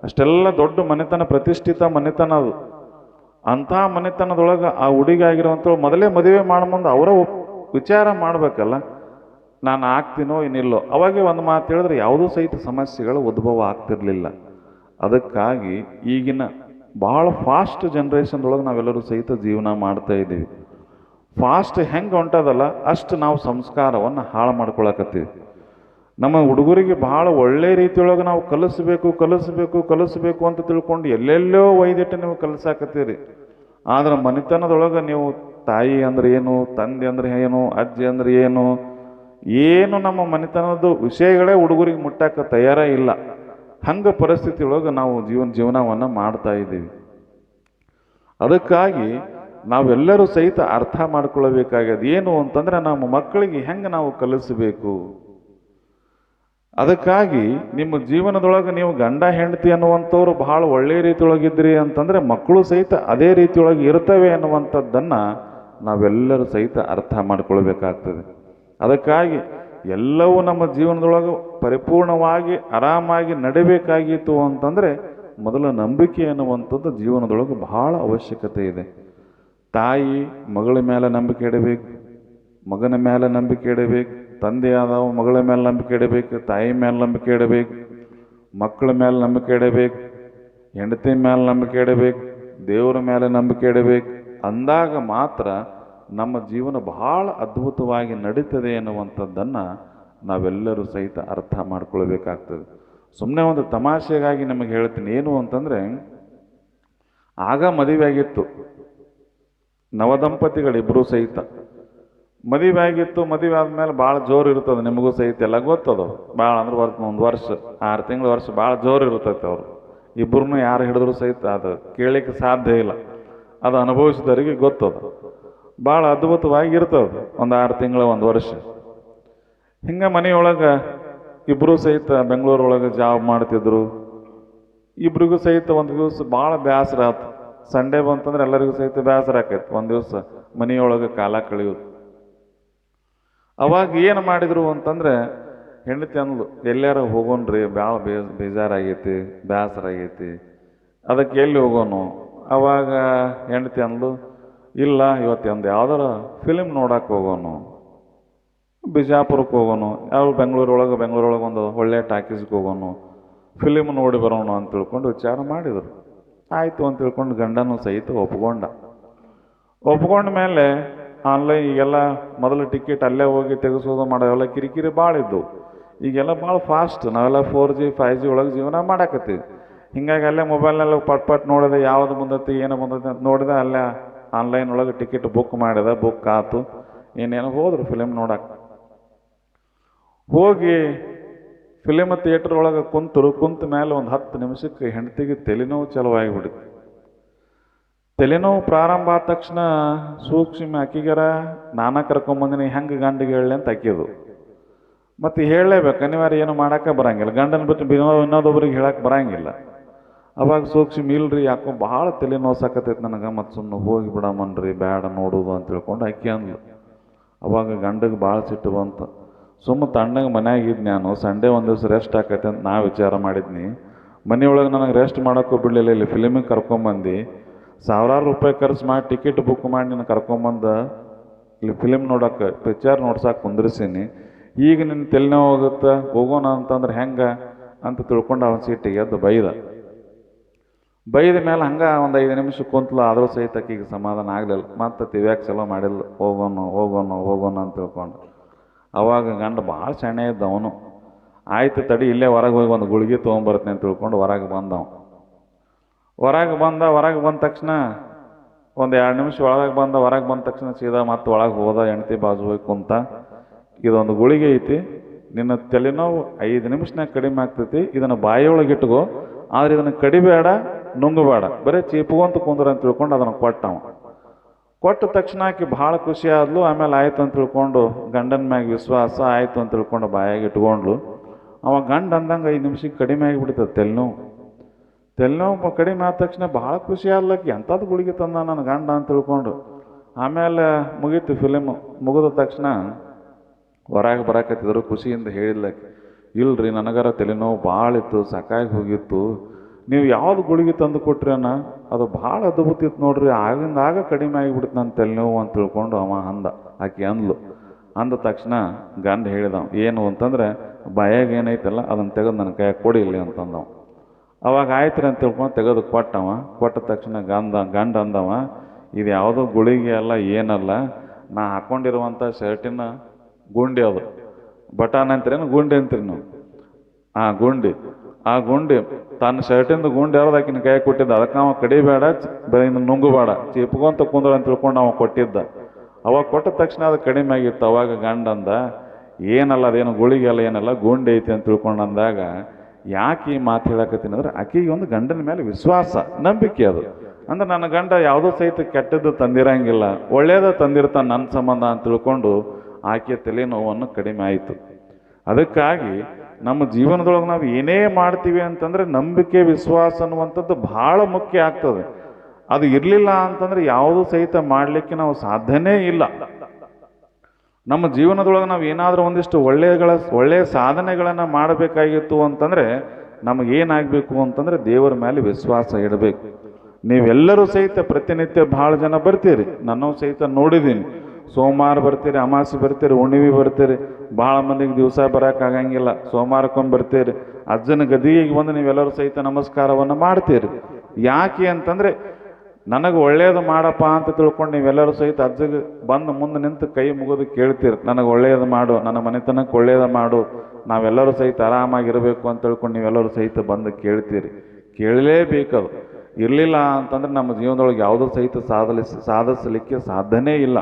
ಅಷ್ಟೆಲ್ಲ ದೊಡ್ಡ ಮನೆತನ, ಪ್ರತಿಷ್ಠಿತ ಮನೆತನ ಅದು. ಅಂಥ ಮನೆತನದೊಳಗೆ ಆ ಹುಡುಗಿ ಆಗಿರುವಂತ ಮೊದಲೇ ಮದುವೆ ಮುಂದೆ ಅವರ ವಿಚಾರ ಮಾಡಬೇಕಲ್ಲ. ನಾನು ಆಗ್ತೀನೋ ಏನಿಲ್ಲೋ. ಅವಾಗೆ ಒಂದು ಮಾತು ಹೇಳಿದ್ರೆ ಯಾವುದೂ ಸಹಿತ ಸಮಸ್ಯೆಗಳು ಉದ್ಭವ ಆಗ್ತಿರ್ಲಿಲ್ಲ. ಅದಕ್ಕಾಗಿ ಈಗಿನ ಭಾಳ ಫಾಸ್ಟ್ ಜನ್ರೇಷನ್ದೊಳಗೆ ನಾವೆಲ್ಲರೂ ಸಹಿತ ಜೀವನ ಮಾಡ್ತಾ ಇದ್ದೀವಿ. ಫಾಸ್ಟ್ ಹೆಂಗೆ ಹೊಂಟದಲ್ಲ, ಅಷ್ಟು ನಾವು ಸಂಸ್ಕಾರವನ್ನು ಹಾಳು ಮಾಡ್ಕೊಳಕತ್ತೀವಿ. ನಮ್ಮ ಹುಡುಗರಿಗೆ ಬಹಳ ಒಳ್ಳೆ ರೀತಿಯೊಳಗೆ ನಾವು ಕಲಿಸ್ಬೇಕು ಕಲಿಸ್ಬೇಕು ಕಲಿಸ್ಬೇಕು ಅಂತ ತಿಳ್ಕೊಂಡು ಎಲ್ಲೆಲ್ಲೋ ಒಯ್ದಿಟ್ಟು ನೀವು ಕಲಿಸಾಕತ್ತೀರಿ. ಆದ್ರೆ ಮನೆತನದೊಳಗೆ ನೀವು ತಾಯಿ ಅಂದ್ರೆ ಏನು, ತಂದೆ ಅಂದ್ರೆ ಏನು, ಅಜ್ಜಿ ಅಂದ್ರೆ ಏನು ಏನು ನಮ್ಮ ಮನೆತನದ ವಿಷಯಗಳೇ ಹುಡುಗರಿಗೆ ಮುಟ್ಟಕ್ಕೆ ತಯಾರ ಇಲ್ಲ. ಹಂಗ ಪರಿಸ್ಥಿತಿ ಒಳಗೆ ನಾವು ಜೀವನ, ಜೀವನವನ್ನು ಮಾಡ್ತಾ ಇದ್ದೀವಿ. ಅದಕ್ಕಾಗಿ ನಾವೆಲ್ಲರೂ ಸಹಿತ ಅರ್ಥ ಮಾಡ್ಕೊಳ್ಬೇಕಾಗ್ಯದ. ಏನು ಅಂತಂದ್ರೆ ನಮ್ಮ ಮಕ್ಕಳಿಗೆ ಹೆಂಗೆ ನಾವು ಕಲಿಸಬೇಕು? ಅದಕ್ಕಾಗಿ ನಿಮ್ಮ ಜೀವನದೊಳಗೆ ನೀವು ಗಂಡ, ಹೆಂಡತಿ ಅನ್ನುವಂಥವ್ರು ಬಹಳ ಒಳ್ಳೆಯ ರೀತಿಯೊಳಗಿದ್ರಿ ಅಂತಂದರೆ ಮಕ್ಕಳು ಸಹಿತ ಅದೇ ರೀತಿಯೊಳಗೆ ಇರ್ತವೆ ಅನ್ನುವಂಥದ್ದನ್ನು ನಾವೆಲ್ಲರೂ ಸಹಿತ ಅರ್ಥ ಮಾಡ್ಕೊಳ್ಬೇಕಾಗ್ತದೆ. ಅದಕ್ಕಾಗಿ ಎಲ್ಲವೂ ನಮ್ಮ ಜೀವನದೊಳಗೆ ಪರಿಪೂರ್ಣವಾಗಿ ಆರಾಮಾಗಿ ನಡಿಬೇಕಾಗಿತ್ತು ಅಂತಂದರೆ ಮೊದಲ ನಂಬಿಕೆ ಅನ್ನುವಂಥದ್ದು ಜೀವನದೊಳಗೆ ಬಹಳ ಅವಶ್ಯಕತೆ ಇದೆ. ತಾಯಿ ಮಗಳ ಮೇಲೆ ನಂಬಿಕೆ ಇಡಬೇಕು, ಮಗನ ಮೇಲೆ ನಂಬಿಕೆ ಇಡಬೇಕು ತಂದೆಯಾದವ ಮಗಳ ಮೇಲೆ ನಂಬಿಕೆ ಇಡಬೇಕು, ತಾಯಿ ಮೇಲೆ ನಂಬಿಕೆ ಇಡಬೇಕು, ಮಕ್ಕಳ ಮೇಲೆ ನಂಬಿಕೆ ಇಡಬೇಕು, ಹೆಂಡತಿ ಮೇಲೆ ನಂಬಿಕೆ ಇಡಬೇಕು, ದೇವರ ಮೇಲೆ ನಂಬಿಕೆ ಇಡಬೇಕು. ಅಂದಾಗ ಮಾತ್ರ ನಮ್ಮ ಜೀವನ ಬಹಳ ಅದ್ಭುತವಾಗಿ ನಡೀತದೆ ಎನ್ನುವಂಥದ್ದನ್ನು ನಾವೆಲ್ಲರೂ ಸಹಿತ ಅರ್ಥ ಮಾಡ್ಕೊಳ್ಬೇಕಾಗ್ತದೆ. ಸುಮ್ಮನೆ ಒಂದು ತಮಾಷೆಗಾಗಿ ನಿಮಗೆ ಹೇಳ್ತೀನಿ. ಏನು ಅಂತಂದರೆ, ಆಗ ಮದುವೆ ಆಗಿತ್ತು ನವದಂಪತಿಗಳಿಬ್ಬರೂ ಸಹಿತ. ಮದುವೆ ಆಗಿತ್ತು, ಮದುವೆ ಆದ್ಮೇಲೆ ಭಾಳ ಜೋರು ಇರ್ತದೆ ನಿಮಗೂ ಸಹಿತ, ಎಲ್ಲ ಗೊತ್ತದು ಭಾಳ ಅಂದ್ರೆ ವರ್ಷ, ಒಂದು ವರ್ಷ, ಆರು ತಿಂಗಳ ವರ್ಷ ಭಾಳ ಜೋರು ಇರ್ತೈತೆ ಅವರು. ಇಬ್ಬರನ್ನೂ ಯಾರು ಹಿಡಿದ್ರು ಸಹಿತ ಅದು ಕೇಳಲಿಕ್ಕೆ ಸಾಧ್ಯ ಇಲ್ಲ. ಅದು ಅನುಭವಿಸಿದವರಿಗೆ ಗೊತ್ತದು. ಭಾಳ ಅದ್ಭುತವಾಗಿ ಇರ್ತದೆ ಒಂದು ಆರು ತಿಂಗಳ, ಒಂದು ವರ್ಷ. ಹಿಂಗೆ ಮನೆಯೊಳಗೆ ಇಬ್ಬರೂ ಸಹಿತ ಬೆಂಗಳೂರೊಳಗೆ ಜಾಬ್ ಮಾಡ್ತಿದ್ರು. ಇಬ್ರಿಗೂ ಸಹಿತ ಒಂದು ದಿವಸ ಭಾಳ ಬೇಸರ ಆಯ್ತು ಸಂಡೇ ಬಂತಂದ್ರೆ ಎಲ್ಲರಿಗೂ ಸಹಿತ ಬೇಸರ ಆಕೈತೆ. ಒಂದು ದಿವಸ ಮನೆಯೊಳಗೆ ಕಾಲ ಕಳೆಯೋದು ಅವಾಗ ಏನು ಮಾಡಿದ್ರು ಅಂತಂದ್ರೆ, ಹೆಂಡತಿ ಅಂದ್ಲು ಎಲ್ಲಾರ ಹೋಗೋಣ್ರಿ ಭಾಳ ಬೇಜ್ ಬೇಜಾರಾಗೈತಿ ಬೇಸರ ಆಗೈತಿ ಅದಕ್ಕೆ ಎಲ್ಲಿ ಹೋಗೋನು? ಅವಾಗ ಹೆಂಡತಿ ಅಂದ್ಲು ಇಲ್ಲ, ಇವತ್ತು ಒಂದು ಯಾವ್ದಾರ ಫಿಲಿಮ್ ನೋಡಕ್ಕೆ ಹೋಗೋನು ಬಿಜಾಪುರಕ್ಕೆ ಹೋಗೋನು ಯಾವ ಬೆಂಗಳೂರೊಳಗೆ ಬೆಂಗಳೂರೊಳಗೆ ಒಂದು ಒಳ್ಳೆ ಟಾಕೀಸ್ಗೆ ಹೋಗೋನು ಫಿಲಿಮ್ ನೋಡಿ ಬರೋಣ ಅಂತ ತಿಳ್ಕೊಂಡು ವಿಚಾರ ಮಾಡಿದರು. ಆಯಿತು ಅಂತ ತಿಳ್ಕೊಂಡು ಗಂಡನೂ ಸಹಿತ ಒಪ್ಕೊಂಡ. ಒಪ್ಕೊಂಡ ಮೇಲೆ ಆನ್ಲೈನ್ ಈಗೆಲ್ಲ ಮೊದಲು ಟಿಕೆಟ್ ಅಲ್ಲೇ ಹೋಗಿ ತೆಗೆಸೋದು ಮಾಡೋವೆಲ್ಲ ಕಿರಿಕಿರಿ ಭಾಳ ಇದ್ದವು. ಈಗೆಲ್ಲ ಭಾಳ ಫಾಸ್ಟ್ ನಾವೆಲ್ಲ ಫೋರ್ ಜಿ ಫೈವ್ ಜಿ ಒಳಗೆ ಜೀವನ ಮಾಡಾಕತ್ತೀವಿ. ಹಿಂಗಾಗಿ ಅಲ್ಲೇ ಮೊಬೈಲ್ನಲ್ಲಿ ಪಟ್ ಪಟ್ ನೋಡಿದೆ, ಯಾವ್ದು ಬಂದೈತಿ, ಏನು ಬಂದೈತಿ ಅಂತ ನೋಡಿದೆ, ಅಲ್ಲೇ ಆನ್ಲೈನ್ ಒಳಗೆ ಟಿಕೆಟ್ ಬುಕ್ ಮಾಡಿದೆ ಬುಕ್ ಆತು. ಏನೇನೋ ಹೋದ್ರು ಫಿಲಿಮ್ ನೋಡಕ್ಕೆ ಹೋಗಿ ಫಿಲಿಮ್ ಥಿಯೇಟರ್ ಒಳಗೆ ಕುಂತರು, ಕುಂತ ಮೇಲೆ ಒಂದು ಹತ್ತು ನಿಮಿಷಕ್ಕೆ ಹೆಂಡತಿಗೆ ತಲೆನೋವು ಚಲುವಾಗಿಬಿಡುತ್ತೆ ತಲೆನೋವು ಪ್ರಾರಂಭ ಆದ ತಕ್ಷಣ ಸೂಕ್ಷ್ಮ ಅಕ್ಕಿಗರ, ನಾನ ಕರ್ಕೊಂಬಂದಿನಿ ಹೆಂಗೆ ಗಂಡಿಗೆ ಹೇಳಲಿ ಅಂತ ಅಕ್ಕಿದು. ಮತ್ತು ಹೇಳಲೇಬೇಕು, ಅನಿವಾರ್ಯ ಏನು ಮಾಡೋಕ್ಕೆ ಬರಂಗಿಲ್ಲ. ಗಂಡನ ಬಿಟ್ಟು ಬಿನೋ- ಇನ್ನೊಬ್ಬರಿಗೆ ಹೇಳಕ್ಕೆ ಬರಂಗಿಲ್ಲ. ಅವಾಗ ಸೂಕ್ಷ್ಮ ಇಲ್ರಿ, ಯಾಕೋ ಭಾಳ ತಲೆನೋವು ನೋಸಾಕತೈತೆ ನನಗೆ, ಮತ್ತು ಸುಮ್ಮನೆ ಹೋಗಿ ಬಿಡಮನ್ರಿ ಬೇಡ ನೋಡೋದು ಅಂತ ತಿಳ್ಕೊಂಡು ಅಕ್ಕಿ ಅಂದ್ಲು. ಅವಾಗ ಗಂಡಗೆ ಭಾಳ ಸಿಟ್ಟು ಬಂತು. ಸುಮ್ಮ ತಣ್ಣಗೆ ಮನ್ಯಾಗ ಇದ್ದು ನಾನು, ಸಂಡೇ ಒಂದು ದಿವಸ ರೆಸ್ಟ್ ಆಕೈತೆ ಅಂತ ನಾ ವಿಚಾರ ಮಾಡಿದ್ನಿ. ಮನೆಯೊಳಗೆ ನನಗೆ ರೆಸ್ಟ್ ಮಾಡೋಕ್ಕೂ ಬಿಡಲಿಲ್ಲ, ಇಲ್ಲಿ ಫಿಲಿಮಿಗೆ ಕರ್ಕೊಂಬಂದು ಸಾವಿರಾರು ರೂಪಾಯಿ ಖರ್ಚು ಮಾಡಿ ಟಿಕೆಟ್ ಬುಕ್ ಮಾಡಿ ನಿನ್ನ ಕರ್ಕೊಂಬಂದು ಇಲ್ಲಿ ಫಿಲಿಮ್ ನೋಡೋಕೆ ಪಿಕ್ಚರ್ ನೋಡ್ಸಕ್ಕೆ ಕುಂದ್ರಿಸೀನಿ. ಈಗ ನಿನ್ನ ತಲೆನೋವು ಹೋಗುತ್ತೆ, ಹೋಗೋಣ ಅಂತಂದ್ರೆ ಹೆಂಗೆ ಅಂತ ತಿಳ್ಕೊಂಡು ಅವನ ಸೀಟಿಗೆ ಎದ್ದು ಬೈದ. ಬೈದ ಮೇಲೆ ಹಂಗೆ ಒಂದು ಐದು ನಿಮಿಷ ಕುಂತ್ಲು, ಆದರೂ ಸಹಿತ ಈಗ ಸಮಾಧಾನ ಆಗಲಿಲ್ಲ. ಮತ್ತೆ ತಿವ್ಯಾಕ್ ಚಲೋ ಮಾಡಿಲ್ಲ ಹೋಗೋಣ ಹೋಗೋಣ ಹೋಗೋಣ ಅಂತ ತಿಳ್ಕೊಂಡು. ಅವಾಗ ಗಂಡ ಭಾಳ ಸಣ್ಣ ಇದ್ದ ಅವನು. ಆಯ್ತು ತಡಿ, ಇಲ್ಲೇ ಹೊರಗೆ ಹೋಗಿ ಒಂದು ಗುಳಿಗೆ ತೊಗೊಂಬರ್ತೀನಿ ಅಂತ ತಿಳ್ಕೊಂಡು ಹೊರಗೆ ಬಂದವ ಹೊರಗೆ ಬಂದ ಹೊರಗೆ ಬಂದ ತಕ್ಷಣ ಒಂದು ಎರಡು ನಿಮಿಷ ಒಳಗೆ ಬಂದ ಹೊರಗೆ ಬಂದ ತಕ್ಷಣ ಸೀದಾ ಮತ್ತೆ ಒಳಗೆ ಹೋದ ಹೆಂಡತಿ ಬಾಜು ಹೋಗಿ ಕುಂತ, ಇದೊಂದು ಗುಳಿಗೆ ಐತಿ, ನಿನ್ನ ತಲೆನೋವು ಐದು ನಿಮಿಷನಾಗ ಕಡಿಮೆ ಆಗ್ತೈತಿ, ಇದನ್ನು ಬಾಯಿಯೊಳಗೆ ಇಟ್ಕೋ, ಆದ್ರೆ ಇದನ್ನು ಕಡಿಬೇಡ, ನುಂಗಬೇಡ, ಬರೀ ಚೀಪ್ಕೊಂತ ಕುಂದ್ರ ಅಂತ ತಿಳ್ಕೊಂಡು ಅದನ್ನು ಕೊಟ್ಟವ. ಕೊಟ್ಟ ತಕ್ಷಣ ಆಕೆ ಭಾಳ ಖುಷಿ ಆದ್ಲು, ಆಮೇಲೆ ಆಯ್ತು ಅಂತ ತಿಳ್ಕೊಂಡು ಗಂಡನ ಮ್ಯಾಗ ವಿಶ್ವಾಸ ಆಯ್ತು ಅಂತ ತಿಳ್ಕೊಂಡು ಬಾಯಾಗಿ ಇಟ್ಕೊಂಡ್ಲು. ಅವ ಗಂಡ ಅಂದಂಗೆ ಐದು ನಿಮಿಷಕ್ಕೆ ಕಡಿಮೆ ಆಗಿಬಿಡ್ತದೆ ತೆಲ್ನೋವು ತೆಲ್ನೋವು ಕಡಿಮೆ ಆದ ತಕ್ಷಣ ಭಾಳ ಖುಷಿ ಆಗ್ಲಕ್ಕ ಎಂಥದ್ದು ಗುಳಿಗೆ ತಂದ ನನ್ನ ಗಂಡ ಅಂತ ತಿಳ್ಕೊಂಡು. ಆಮೇಲೆ ಮುಗೀತು ಫಿಲಿಮು ಮುಗಿದ ತಕ್ಷಣ ಹೊರಗೆ ಬರಾಕತ್ತಿದ್ರು ಖುಷಿಯಿಂದ ಹೇಳಿದ್ಲಕ್ಕೆ ಇಲ್ರಿ ನನಗರ ತಲೆನೋವು ಭಾಳ ಇತ್ತು, ಸಾಕಾಗಿ ಹೋಗಿತ್ತು. ನೀವು ಯಾವ್ದು ಗುಳಿಗೆ ತಂದು ಕೊಟ್ರಿ ಅಣ್ಣ? ಅದು ಭಾಳ ಅದ್ಭುತ ಇತ್ತು ನೋಡ್ರಿ, ಆಗಿಂದ ಆಗ ಕಡಿಮೆ ಆಗಿಬಿಡ್ತು ನನ್ನ ತಲೆನೋವು ಅಂತ ತಿಳ್ಕೊಂಡು ಅವ ಅಂದ, ಆಕೆ ಅಂದ್ಲು. ಅಂದ ತಕ್ಷಣ ಗಂಡ ಹೇಳಿದವ, ಏನು ಅಂತಂದ್ರೆ ಬಾಯಾಗ ಏನೈತಲ್ಲ ಅದನ್ನು ತೆಗೆದು ನನ್ನ ಕೈ ಕೊಡಿ ಇಲ್ಲಿ ಅಂತಂದವ. ಅವಾಗ ಆಯ್ತು ಅಂತ ತಿಳ್ಕೊಂಡು ತೆಗೆದು ಕೊಟ್ಟವ, ಕೊಟ್ಟ ತಕ್ಷಣ ಗಂದ ಗಂಡ ಅಂದವ, ಇದು ಯಾವುದೋ ಗುಳಿಗೆ ಅಲ್ಲ, ಏನಲ್ಲ, ನಾ ಹಾಕ್ಕೊಂಡಿರುವಂಥ ಶರ್ಟಿನ ಗುಂಡಿ ಅದು. ಬಟಾನ್ ಅಂತೀರೇನು, ಗುಂಡಿ ಅಂತೀರಿ ನಾವು. ಆ ಗುಂಡಿ ಆ ಗುಂಡಿ, ತನ್ನ ಶರ್ಟಿಂದ ಗುಂಡಿ ಯಾವ್ದು ಆಕಿನ ಕೈ ಕೊಟ್ಟಿದ್ದ. ಅದಕ್ಕೆ ಅವ ಕಡಿಬೇಡ ಇನ್ನು ನುಂಗಬೇಡ ಚಿಪ್ಕೊಂತ ಕುಂದ್ರ ಅಂತ ತಿಳ್ಕೊಂಡು ಅವ ಕೊಟ್ಟಿದ್ದ. ಅವಾಗ ಕೊಟ್ಟ ತಕ್ಷಣ ಅದು ಕಡಿಮೆ ಆಗಿತ್ತು. ಅವಾಗ ಗಂಡ ಅಂದ, ಏನಲ್ಲ, ಅದೇನು ಗುಳಿಗೆ ಅಲ್ಲ, ಏನಲ್ಲ, ಗುಂಡಿ ಐತಿ ಅಂತ ತಿಳ್ಕೊಂಡು ಅಂದಾಗ ಯಾಕೆ ಈ ಮಾತು ಹೇಳಕತ್ತೀನಿ ಅಂದ್ರೆ ಆಕೆಗೆ ಒಂದು ಗಂಡನ ಮೇಲೆ ವಿಶ್ವಾಸ, ನಂಬಿಕೆ ಅದು. ಅಂದ್ರೆ ನನ್ನ ಗಂಡ ಯಾವುದೋ ಸಹಿತ ಕೆಟ್ಟದ್ದು ತಂದಿರಂಗಿಲ್ಲ, ಒಳ್ಳೆಯದ ತಂದಿರ್ತಾನೆ ನನ್ನ ಸಂಬಂಧ ಅಂತ ತಿಳ್ಕೊಂಡು ಆಕೆಯ ತಲೆನೋವನ್ನು ಕಡಿಮೆ ಆಯಿತು. ಅದಕ್ಕಾಗಿ ನಮ್ಮ ಜೀವನದೊಳಗೆ ನಾವು ಏನೇ ಮಾಡ್ತೀವಿ ಅಂತಂದ್ರೆ ನಂಬಿಕೆ, ವಿಶ್ವಾಸ ಅನ್ನುವಂಥದ್ದು ಬಹಳ ಮುಖ್ಯ ಆಗ್ತದೆ. ಅದು ಇರಲಿಲ್ಲ ಅಂತಂದ್ರೆ ಯಾವುದು ಸಹಿತ ಮಾಡಲಿಕ್ಕೆ ನಾವು ಸಾಧ್ಯನೇ ಇಲ್ಲ. ನಮ್ಮ ಜೀವನದೊಳಗೆ ನಾವು ಏನಾದರೂ ಒಂದಿಷ್ಟು ಒಳ್ಳೆಯಗಳ ಒಳ್ಳೆಯ ಸಾಧನೆಗಳನ್ನು ಮಾಡಬೇಕಾಗಿತ್ತು ಅಂತಂದರೆ ನಮಗೇನಾಗಬೇಕು ಅಂತಂದರೆ ದೇವರ ಮೇಲೆ ವಿಶ್ವಾಸ ಇಡಬೇಕು. ನೀವೆಲ್ಲರೂ ಸಹಿತ ಪ್ರತಿನಿತ್ಯ ಭಾಳ ಜನ ಬರ್ತೀರಿ. ನಾನು ಸಹಿತ ನೋಡಿದ್ದೀನಿ. ಸೋಮವಾರ ಬರ್ತೀರಿ, ಅಮಾಸಿ ಬರ್ತೀರಿ, ಹುಣ್ಣಿಮೆ ಬರ್ತೀರಿ. ಭಾಳ ಮಂದಿಗೆ ದಿವಸ ಬರೋಕ್ಕಾಗಂಗಿಲ್ಲ ಸೋಮವಾರಕ್ಕೊಮ್ಮೆ ಬರ್ತೀರಿ. ಅಜ್ಜನ ಗದಿಗೆ ಬಂದು ನೀವೆಲ್ಲರೂ ಸಹಿತ ನಮಸ್ಕಾರವನ್ನು ಮಾಡ್ತೀರಿ. ಯಾಕೆ ಅಂತಂದರೆ ನನಗೆ ಒಳ್ಳೆಯದು ಮಾಡಪ್ಪ ಅಂತ ತಿಳ್ಕೊಂಡು ನೀವೆಲ್ಲರೂ ಸಹಿತ ಅಜ್ಜಗೆ ಬಂದು ಮುಂದೆ ನಿಂತು ಕೈ ಮುಗಿದು ಕೇಳ್ತೀರಿ. ನನಗೆ ಒಳ್ಳೆಯದು ಮಾಡು, ನನ್ನ ಮನೆತನಕ್ಕೆ ಒಳ್ಳೆಯದು ಮಾಡು, ನಾವೆಲ್ಲರೂ ಸಹಿತ ಆರಾಮಾಗಿರಬೇಕು ಅಂತ ತಿಳ್ಕೊಂಡು ನೀವೆಲ್ಲರೂ ಸಹಿತ ಬಂದು ಕೇಳ್ತೀರಿ. ಕೇಳಲೇಬೇಕದು ಇರಲಿಲ್ಲ ಅಂತಂದ್ರೆ ನಮ್ಮ ಜೀವನದೊಳಗೆ ಯಾವುದೂ ಸಹಿತ ಸಾಧಲಿಸ್ ಸಾಧಿಸಲಿಕ್ಕೆ ಸಾಧ್ಯನೇ ಇಲ್ಲ.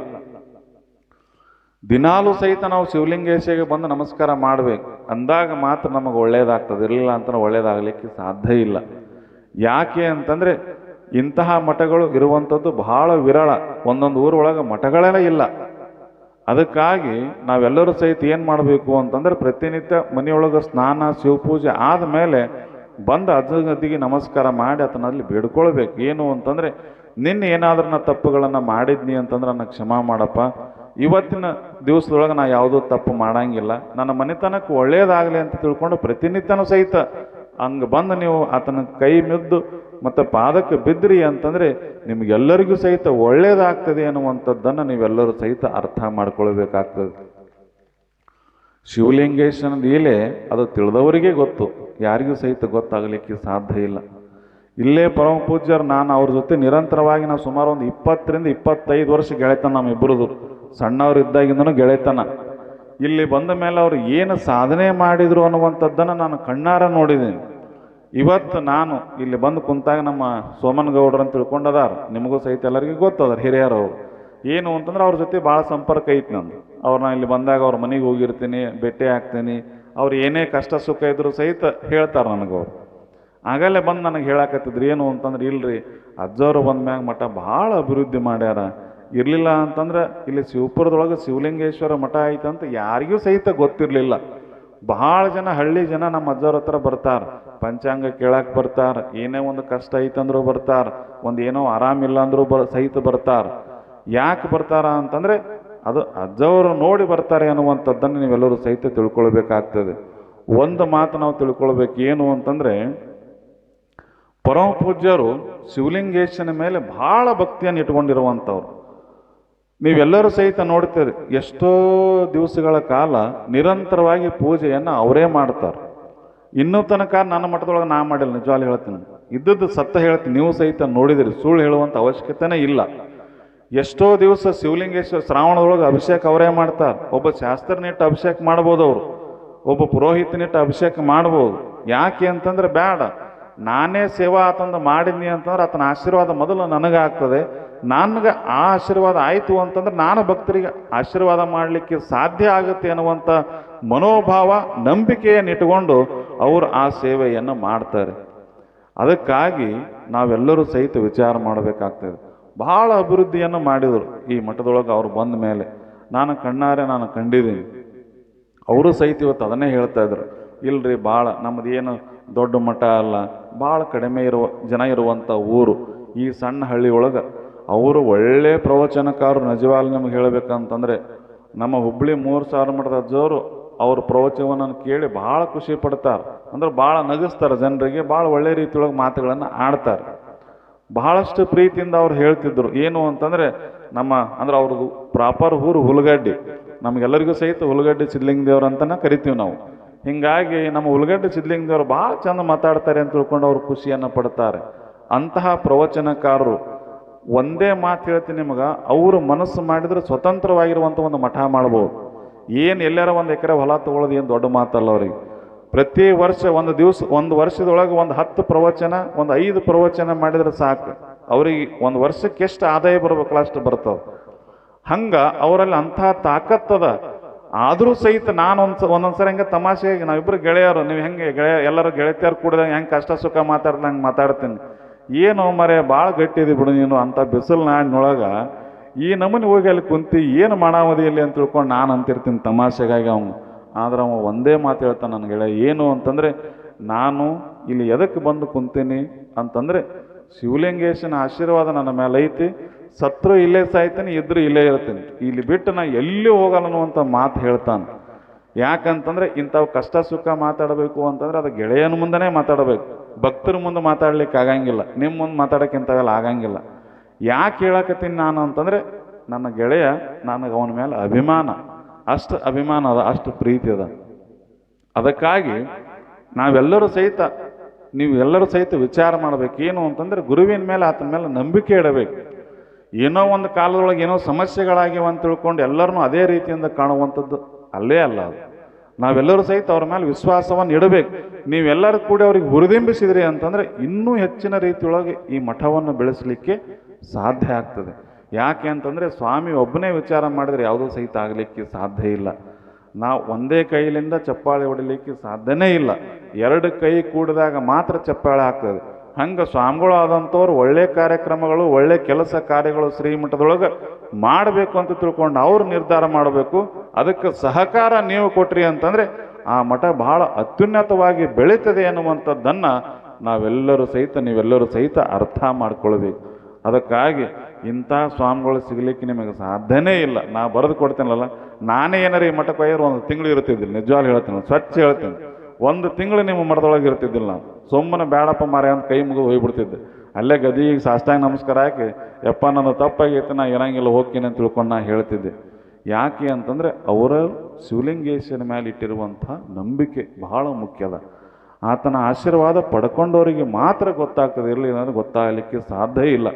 ದಿನಾಲೂ ಸಹಿತ ನಾವು ಶಿವಲಿಂಗೇಶಿಗೆ ಬಂದು ನಮಸ್ಕಾರ ಮಾಡಬೇಕು. ಅಂದಾಗ ಮಾತ್ರ ನಮಗೆ ಒಳ್ಳೆಯದಾಗ್ತದೆ ಇರಲಿಲ್ಲ ಅಂತ ಒಳ್ಳೆಯದಾಗಲಿಕ್ಕೆ ಸಾಧ್ಯ ಇಲ್ಲ. ಯಾಕೆ ಅಂತಂದರೆ ಇಂತಹ ಮಠಗಳು ಇರುವಂಥದ್ದು ಬಹಳ ವಿರಳ. ಒಂದೊಂದು ಊರೊಳಗೆ ಮಠಗಳೇ ಇಲ್ಲ. ಅದಕ್ಕಾಗಿ ನಾವೆಲ್ಲರೂ ಸಹಿತ ಏನು ಮಾಡಬೇಕು ಅಂತಂದ್ರೆ ಪ್ರತಿನಿತ್ಯ ಮನೆಯೊಳಗೆ ಸ್ನಾನ, ಶಿವಪೂಜೆ ಆದಮೇಲೆ ಬಂದು ಅದಿಗೆ ನಮಸ್ಕಾರ ಮಾಡಿ ಆತನಲ್ಲಿ ಬೇಡ್ಕೊಳ್ಬೇಕು. ಏನು ಅಂತಂದರೆ ನಿನ್ನೆ ಏನಾದರೂ ನಾ ತಪ್ಪುಗಳನ್ನು ಮಾಡಿದ್ನಿ ಅಂತಂದ್ರೆ ನನ್ನ ಕ್ಷಮಾ ಮಾಡಪ್ಪ. ಇವತ್ತಿನ ದಿವಸದೊಳಗೆ ನಾ ಯಾವುದೂ ತಪ್ಪು ಮಾಡಂಗಿಲ್ಲ. ನನ್ನ ಮನೆತನಕ್ಕೆ ಒಳ್ಳೇದಾಗಲಿ ಅಂತ ತಿಳ್ಕೊಂಡು ಪ್ರತಿನಿತ್ಯನೂ ಸಹಿತ ಹಂಗೆ ಬಂದು ನೀವು ಆತನ ಕೈ ಮಿದ್ದು ಮತ್ತು ಪಾದಕ್ಕೆ ಬಿದ್ರಿ ಅಂತಂದರೆ ನಿಮಗೆಲ್ಲರಿಗೂ ಸಹಿತ ಒಳ್ಳೇದಾಗ್ತದೆ ಅನ್ನುವಂಥದ್ದನ್ನು ನೀವೆಲ್ಲರೂ ಸಹಿತ ಅರ್ಥ ಮಾಡ್ಕೊಳ್ಬೇಕಾಗ್ತದೆ. ಶಿವಲಿಂಗೇಶನ ಲೀಲೆ ಅದು ತಿಳಿದವರಿಗೆ ಗೊತ್ತು. ಯಾರಿಗೂ ಸಹಿತ ಗೊತ್ತಾಗಲಿಕ್ಕೆ ಸಾಧ್ಯ ಇಲ್ಲ. ಇಲ್ಲೇ ಪರಮ ಪೂಜ್ಯರು ನಾನು ಅವ್ರ ಜೊತೆ ನಿರಂತರವಾಗಿ ನಾವು ಸುಮಾರು ಒಂದು ಇಪ್ಪತ್ತರಿಂದ ಇಪ್ಪತ್ತೈದು ವರ್ಷ ಗೆಳೆತನ ನಮ್ಮಿಬ್ಬರದು ಸಣ್ಣವ್ರು ಇದ್ದಾಗಿಂದನೂ ಗೆಳೆತನ. ಇಲ್ಲಿ ಬಂದ ಮೇಲೆ ಅವರು ಏನು ಸಾಧನೆ ಮಾಡಿದ್ರು ಅನ್ನುವಂಥದ್ದನ್ನು ನಾನು ಕಣ್ಣಾರ ನೋಡಿದ್ದೀನಿ. ಇವತ್ತು ನಾನು ಇಲ್ಲಿ ಬಂದು ಕುಂತಾಗ ನಮ್ಮ ಸೋಮನ್ ಗೌಡ್ರು ಅಂತ ತಿಳ್ಕೊಂಡದಾರ. ನಿಮಗೂ ಸಹಿತ ಎಲ್ಲರಿಗೂ ಗೊತ್ತದಾರ ಹಿರಿಯರು ಅವರು. ಏನು ಅಂತಂದ್ರೆ ಅವ್ರ ಜೊತೆ ಭಾಳ ಸಂಪರ್ಕ ಐತೆ ನಂದು. ಅವ್ರನ್ನ ಇಲ್ಲಿ ಬಂದಾಗ ಅವ್ರ ಮನೆಗೆ ಹೋಗಿರ್ತೀನಿ, ಭೇಟಿ ಆಗ್ತೀನಿ. ಅವ್ರು ಏನೇ ಕಷ್ಟ ಸುಖ ಇದ್ರು ಸಹಿತ ಹೇಳ್ತಾರೆ ನನಗೆ ಅವ್ರು. ಆಗಲೇ ಬಂದು ನನಗೆ ಹೇಳಾಕತ್ತಿದ್ರು, ಏನು ಅಂತಂದ್ರೆ ಇಲ್ರಿ ಅಜ್ಜವರು ಬಂದ ಮ್ಯಾಗ ಮಠ ಭಾಳ ಅಭಿವೃದ್ಧಿ ಮಾಡ್ಯಾರ. ಇರಲಿಲ್ಲ ಅಂತಂದ್ರೆ ಇಲ್ಲಿ ಶಿವಪುರದೊಳಗೆ ಶಿವಲಿಂಗೇಶ್ವರ ಮಠ ಐತೆ ಅಂತ ಯಾರಿಗೂ ಸಹಿತ ಗೊತ್ತಿರಲಿಲ್ಲ. ಬಹಳ ಜನ ಹಳ್ಳಿ ಜನ ನಮ್ಮ ಅಜ್ಜವ್ರ ಹತ್ರ ಬರ್ತಾರೆ. ಪಂಚಾಂಗ ಕೇಳಕ್ ಬರ್ತಾರೆ. ಏನೇ ಒಂದು ಕಷ್ಟ ಐತಂದ್ರು ಬರ್ತಾರೆ. ಒಂದು ಏನೋ ಆರಾಮಿಲ್ಲ ಅಂದ್ರೂ ಬ, ಸಹಿತ ಬರ್ತಾರೆ. ಯಾಕೆ ಬರ್ತಾರ ಅಂತಂದ್ರೆ ಅದು ಅಜ್ಜವರು ನೋಡಿ ಬರ್ತಾರೆ ಅನ್ನುವಂಥದ್ದನ್ನು ನೀವೆಲ್ಲರೂ ಸಹಿತ ತಿಳ್ಕೊಳ್ಬೇಕಾಗ್ತದೆ. ಒಂದು ಮಾತು ನಾವು ತಿಳ್ಕೊಳ್ಬೇಕು ಏನು ಅಂತಂದ್ರೆ ಪರಮ ಪೂಜ್ಯರು ಶಿವಲಿಂಗೇಶನ ಮೇಲೆ ಬಹಳ ಭಕ್ತಿಯನ್ನು ಇಟ್ಕೊಂಡಿರುವಂಥವ್ರು. ನೀವೆಲ್ಲರೂ ಸಹಿತ ನೋಡ್ತೀರಿ, ಎಷ್ಟೋ ದಿವಸಗಳ ಕಾಲ ನಿರಂತರವಾಗಿ ಪೂಜೆಯನ್ನು ಅವರೇ ಮಾಡ್ತಾರೆ. ಇನ್ನೂ ತನಕ ನನ್ನ ಮಠದೊಳಗೆ ನಾ ಮಾಡಿಲ್ಲ, ನಿಜವಾಗ್ಲೂ ಹೇಳ್ತೀನಿ. ಇದ್ದದ್ದು ಸತ್ತ ಹೇಳ್ತೀನಿ, ನೀವು ಸಹಿತ ನೋಡಿದಿರಿ, ಸುಳ್ಳು ಹೇಳುವಂಥ ಅವಶ್ಯಕತೆನೇ ಇಲ್ಲ. ಎಷ್ಟೋ ದಿವಸ ಶಿವಲಿಂಗೇಶ್ವರ ಶ್ರಾವಣದೊಳಗೆ ಅಭಿಷೇಕ ಅವರೇ ಮಾಡ್ತಾರೆ. ಒಬ್ಬ ಶಾಸ್ತ್ರನಿಟ್ಟು ಅಭಿಷೇಕ ಮಾಡ್ಬೋದು ಅವರು, ಒಬ್ಬ ಪುರೋಹಿತನಿಟ್ಟು ಅಭಿಷೇಕ ಮಾಡ್ಬೋದು. ಯಾಕೆ ಅಂತಂದ್ರೆ ಬೇಡ. ನಾನೇ ಸೇವಾ ಆತಂದು ಮಾಡಿದ್ನಿ ಅಂತಂದ್ರೆ ಆತನ ಆಶೀರ್ವಾದ ಮೊದಲು ನನಗಾಗ್ತದೆ. ನನಗೆ ಆ ಆಶೀರ್ವಾದ ಆಯಿತು ಅಂತಂದ್ರೆ ನಾನು ಭಕ್ತರಿಗೆ ಆಶೀರ್ವಾದ ಮಾಡಲಿಕ್ಕೆ ಸಾಧ್ಯ ಆಗುತ್ತೆ ಅನ್ನುವಂಥ ಮನೋಭಾವ, ನಂಬಿಕೆಯನ್ನು ಇಟ್ಟುಕೊಂಡು ಅವರು ಆ ಸೇವೆಯನ್ನು ಮಾಡ್ತಾರೆ. ಅದಕ್ಕಾಗಿ ನಾವೆಲ್ಲರೂ ಸಹಿತ ವಿಚಾರ ಮಾಡಬೇಕಾಗ್ತದೆ. ಬಹಳ ಅಭಿವೃದ್ಧಿಯನ್ನು ಮಾಡಿದರು ಈ ಮಠದೊಳಗೆ ಅವ್ರು ಬಂದ ಮೇಲೆ. ನಾನು ಕಣ್ಣಾರೆ ನಾನು ಕಂಡಿದ್ದೀನಿ. ಅವರು ಸಹಿತ ಇವತ್ತು ಅದನ್ನೇ ಹೇಳ್ತಾ ಇದ್ರು. ಇಲ್ರಿ ಭಾಳ ನಮ್ಮದು ಏನು ದೊಡ್ಡ ಮಠ ಅಲ್ಲ, ಭಾಳ ಕಡಿಮೆ ಇರುವ ಜನ ಇರುವಂಥ ಊರು, ಈ ಸಣ್ಣ ಹಳ್ಳಿ ಒಳಗೆ ಅವರು ಒಳ್ಳೆ ಪ್ರವಚನಕಾರರು ನಿಜವಾಗ್ಲು ನಿಮ್ಗೆ ಹೇಳಬೇಕಂತಂದರೆ, ನಮ್ಮ ಹುಬ್ಬಳ್ಳಿ ಮೂರು ಸಾವಿರ ಮಠದ ಅಜ್ಜವರು ಅವ್ರ ಪ್ರವಚನವನ್ನು ಕೇಳಿ ಭಾಳ ಖುಷಿ ಪಡ್ತಾರೆ. ಅಂದ್ರೆ ಭಾಳ ನಗಿಸ್ತಾರೆ ಜನರಿಗೆ, ಭಾಳ ಒಳ್ಳೆ ರೀತಿಯೊಳಗೆ ಮಾತುಗಳನ್ನು ಆಡ್ತಾರೆ. ಬಹಳಷ್ಟು ಪ್ರೀತಿಯಿಂದ ಅವ್ರು ಹೇಳ್ತಿದ್ರು. ಏನು ಅಂತಂದ್ರೆ, ನಮ್ಮ ಅಂದ್ರೆ ಅವ್ರದ್ದು ಪ್ರಾಪರ್ ಊರು ಹುಲಗಡ್ಡಿ. ನಮಗೆಲ್ಲರಿಗೂ ಸಹಿತ ಹುಲಗಡ್ಡಿ ಸಿದ್ಲಿಂಗ ದೇವ್ರು ಅಂತನ ಕರಿತೀವಿ ನಾವು. ಹಿಂಗಾಗಿ ನಮ್ಮ ಹುಲಗಡ್ಡಿ ಸಿದ್ಲಿಂಗ ದೇವರು ಭಾಳ ಚಂದ ಮಾತಾಡ್ತಾರೆ ಅಂತ ತಿಳ್ಕೊಂಡು ಅವ್ರು ಖುಷಿಯನ್ನು ಪಡ್ತಾರೆ. ಅಂತಹ ಪ್ರವಚನಕಾರರು ಒಂದೇ ಮಾತು ಹೇಳ್ತೀನಿ ನಿಮಗೆ ಅವರು ಮನಸ್ಸು ಮಾಡಿದ್ರೆ ಸ್ವತಂತ್ರವಾಗಿರುವಂಥ ಒಂದು ಮಠ ಮಾಡ್ಬೋದು. ಏನು ಎಲ್ಲಾರ ಒಂದು ಎಕರೆ ಹೊಲ ತಗೊಳ್ಳೋದು ಏನು ದೊಡ್ಡ ಮಾತಲ್ಲ ಅವ್ರಿಗೆ. ಪ್ರತಿ ವರ್ಷ ಒಂದು ದಿವಸ, ಒಂದು ವರ್ಷದೊಳಗೆ ಒಂದು ಹತ್ತು ಪ್ರವಚನ, ಒಂದು ಐದು ಪ್ರವಚನ ಮಾಡಿದ್ರೆ ಸಾಕು. ಅವ್ರಿಗೆ ಒಂದು ವರ್ಷಕ್ಕೆ ಎಷ್ಟು ಆದಾಯ ಬರ್ಬೇಕಲ್ಲ ಅಷ್ಟು ಬರ್ತದೆ. ಹಂಗ ಅವರಲ್ಲಿ ಅಂಥ ತಾಕತ್ತದ ಆದರೂ ಸಹಿತ ನಾನು ಒಂದು ಒಂದೊಂದ್ಸರಿ ಹಂಗೆ ತಮಾಷೆಗೆ ನಾವಿಬ್ಬರು ಗೆಳೆಯರು, ನೀವು ಹೆಂಗೆ ಗೆಳೆಯ, ಎಲ್ಲರೂ ಗೆಳತಿಯರು ಕೂಡ ಹೆಂಗೆ ಕಷ್ಟ ಸುಖ ಮಾತಾಡ್ದಂಗೆ ಮಾತಾಡ್ತೀನಿ. ಏನು ಮರೆ ಭಾಳ ಗಟ್ಟಿದಿ ಬಿಡು ನೀನು ಅಂತ ಬಿಸಿಲು ನಾಡಿನೊಳಗೆ ಈ ನಮೂನಿ ಹೋಗಿ ಅಲ್ಲಿ ಕುಂತಿ ಏನು ಮಾಡಾವದಿ ಇಲ್ಲಿ ಅಂತ ತಿಳ್ಕೊಂಡು ನಾನು ಅಂತಿರ್ತೀನಿ ತಮಾಷೆಗಾಗಿ ಅವನು. ಆದ್ರೆ ಅವ ಒಂದೇ ಮಾತು ಹೇಳ್ತಾನೆ ನನಗೆ ಹೇಳ ಏನು ಅಂತಂದರೆ, ನಾನು ಇಲ್ಲಿ ಎದಕ್ಕೆ ಬಂದು ಕುಂತೀನಿ? ಅಂತಂದರೆ, ಶಿವಲಿಂಗೇಶನ ಆಶೀರ್ವಾದ ನನ್ನ ಮೇಲೆ ಐತಿ, ಸತ್ರು ಇಲ್ಲೇ ಸಾಯ್ತೀನಿ, ಇದ್ರು ಇಲ್ಲೇ ಇರ್ತೀನಿ. ಇಲ್ಲಿ ಬಿಟ್ಟು ನಾ ಎಲ್ಲಿ ಹೋಗಲ್ಲ ಅನ್ನುವಂಥ ಮಾತು ಹೇಳ್ತಾನೆ. ಯಾಕಂತಂದ್ರೆ ಇಂಥವು ಕಷ್ಟ ಸುಖ ಮಾತಾಡಬೇಕು ಅಂತಂದ್ರೆ ಅದು ಗೆಳೆಯನ ಮುಂದೆನೇ ಮಾತಾಡಬೇಕು. ಭಕ್ತರ ಮುಂದೆ ಮಾತಾಡ್ಲಿಕ್ಕೆ ಆಗಂಗಿಲ್ಲ. ನಿಮ್ಮ ಮುಂದೆ ಮಾತಾಡೋಕೆ ಇಂಥವೆಲ್ಲ ಆಗಂಗಿಲ್ಲ. ಯಾಕೆ ಹೇಳಕತ್ತೀನಿ ನಾನು ಅಂತಂದರೆ, ನನ್ನ ಗೆಳೆಯ ನನಗೆ ಅವನ ಮೇಲೆ ಅಭಿಮಾನ. ಅಷ್ಟು ಅಭಿಮಾನ ಅದ, ಅಷ್ಟು ಪ್ರೀತಿ ಅದ. ಅದಕ್ಕಾಗಿ ನಾವೆಲ್ಲರೂ ಸಹಿತ, ನೀವು ಎಲ್ಲರೂ ಸಹಿತ ವಿಚಾರ ಮಾಡಬೇಕು. ಏನು ಅಂತಂದ್ರೆ, ಗುರುವಿನ ಮೇಲೆ ಆತನ ಮೇಲೆ ನಂಬಿಕೆ ಇಡಬೇಕು. ಏನೋ ಒಂದು ಕಾಲದೊಳಗೆ ಏನೋ ಸಮಸ್ಯೆಗಳಾಗಿವೆ ಅಂತ ತಿಳ್ಕೊಂಡು ಎಲ್ಲರನ್ನೂ ಅದೇ ರೀತಿಯಿಂದ ಕಾಣುವಂಥದ್ದು ಅಲ್ಲೇ ಅಲ್ಲ ಅದು. ನಾವೆಲ್ಲರೂ ಸಹಿತ ಅವ್ರ ಮೇಲೆ ವಿಶ್ವಾಸವನ್ನು ಇಡಬೇಕು. ನೀವೆಲ್ಲರೂ ಕೂಡ ಅವ್ರಿಗೆ ಹುರಿದಿಂಬಿಸಿದ್ರಿ ಅಂತಂದ್ರೆ ಇನ್ನೂ ಹೆಚ್ಚಿನ ರೀತಿಯೊಳಗೆ ಈ ಮಠವನ್ನು ಬೆಳೆಸಲಿಕ್ಕೆ ಸಾಧ್ಯ ಆಗ್ತದೆ. ಯಾಕೆ ಅಂತಂದ್ರೆ ಸ್ವಾಮಿ ಒಬ್ಬನೇ ವಿಚಾರ ಮಾಡಿದ್ರೆ ಯಾವುದೂ ಸಹಿತ ಆಗಲಿಕ್ಕೆ ಸಾಧ್ಯ ಇಲ್ಲ. ನಾವು ಒಂದೇ ಕೈಲಿಂದ ಚಪ್ಪಾಳೆ ಹೊಡಿಲಿಕ್ಕೆ ಸಾಧ್ಯನೇ ಇಲ್ಲ. ಎರಡು ಕೈ ಕೂಡಿದಾಗ ಮಾತ್ರ ಚಪ್ಪಾಳೆ ಆಗ್ತದೆ. ಹಂಗೆ ಸ್ವಾಮಿಗಳು ಆದಂಥವ್ರು ಒಳ್ಳೆ ಕಾರ್ಯಕ್ರಮಗಳು, ಒಳ್ಳೆ ಕೆಲಸ ಕಾರ್ಯಗಳು ಶ್ರೀಮಠದೊಳಗೆ ಮಾಡಬೇಕು ಅಂತ ತಿಳ್ಕೊಂಡು ಅವ್ರು ನಿರ್ಧಾರ ಮಾಡಬೇಕು, ಅದಕ್ಕೆ ಸಹಕಾರ ನೀವು ಕೊಟ್ರಿ ಅಂತಂದ್ರೆ ಆ ಮಠ ಬಹಳ ಅತ್ಯುನ್ನತವಾಗಿ ಬೆಳೀತದೆ ಅನ್ನುವಂಥದ್ದನ್ನು ನಾವೆಲ್ಲರೂ ಸಹಿತ, ನೀವೆಲ್ಲರೂ ಸಹಿತ ಅರ್ಥ ಮಾಡ್ಕೊಳ್ಬೇಕು. ಅದಕ್ಕಾಗಿ ಇಂಥ ಸ್ವಾಮಿಗಳು ಸಿಗಲಿಕ್ಕೆ ನಿಮಗೆ ಸಾಧ್ಯನೇ ಇಲ್ಲ. ನಾ ಬರೆದು ಕೊಡ್ತೇನಲ್ಲ, ನಾನೇ ಏನಾರು ಈ ಮಠಕ್ಕೆ ಒಯ್ಯರು ಒಂದು ತಿಂಗಳು ಇರ್ತಿದ್ದಿಲ್ಲ, ನಿಜವಾಗ್ಲೂ ಹೇಳ್ತೀನಿ ಸ್ವಚ್ಛ ಹೇಳ್ತೀನಿ. ಒಂದು ತಿಂಗಳು ನಿಮ್ಮ ಮಠದೊಳಗೆ ಇರ್ತಿದ್ದಿಲ್ಲ ನಾನು. ಸುಮ್ಮನೆ ಬೇಡಪ್ಪ ಮಾರೆ ಅಂತ ಕೈ ಮುಗಿದು ಹೋಗ್ಬಿಡ್ತಿದ್ದೆ. ಅಲ್ಲೇ ಗದಿಗೆ ಸಾಷ್ಟಾಂಗ ನಮಸ್ಕಾರ ಹಾಕಿ, ಯಪ್ಪ, ನನ್ನ ತಪ್ಪಾಗೈತೆ, ನಾ ಇರಂಗಿಲ್ಲ, ಹೋಗ್ತೀನಿ ಅಂತ ತಿಳ್ಕೊಂಡು ನಾ ಹೇಳ್ತಿದ್ದೆ. ಯಾಕೆ ಅಂತಂದರೆ ಅವರ ಶಿವಲಿಂಗೇಶ್ವರ ಮೇಲೆ ಇಟ್ಟಿರುವಂಥ ನಂಬಿಕೆ ಬಹಳ ಮುಖ್ಯದ ಆತನ ಆಶೀರ್ವಾದ ಪಡ್ಕೊಂಡವರಿಗೆ ಮಾತ್ರ ಗೊತ್ತಾಗ್ತದೆ, ಇರಲಿ ಅಂದ್ರೆ ಗೊತ್ತಾಗಲಿಕ್ಕೆ ಸಾಧ್ಯ ಇಲ್ಲ.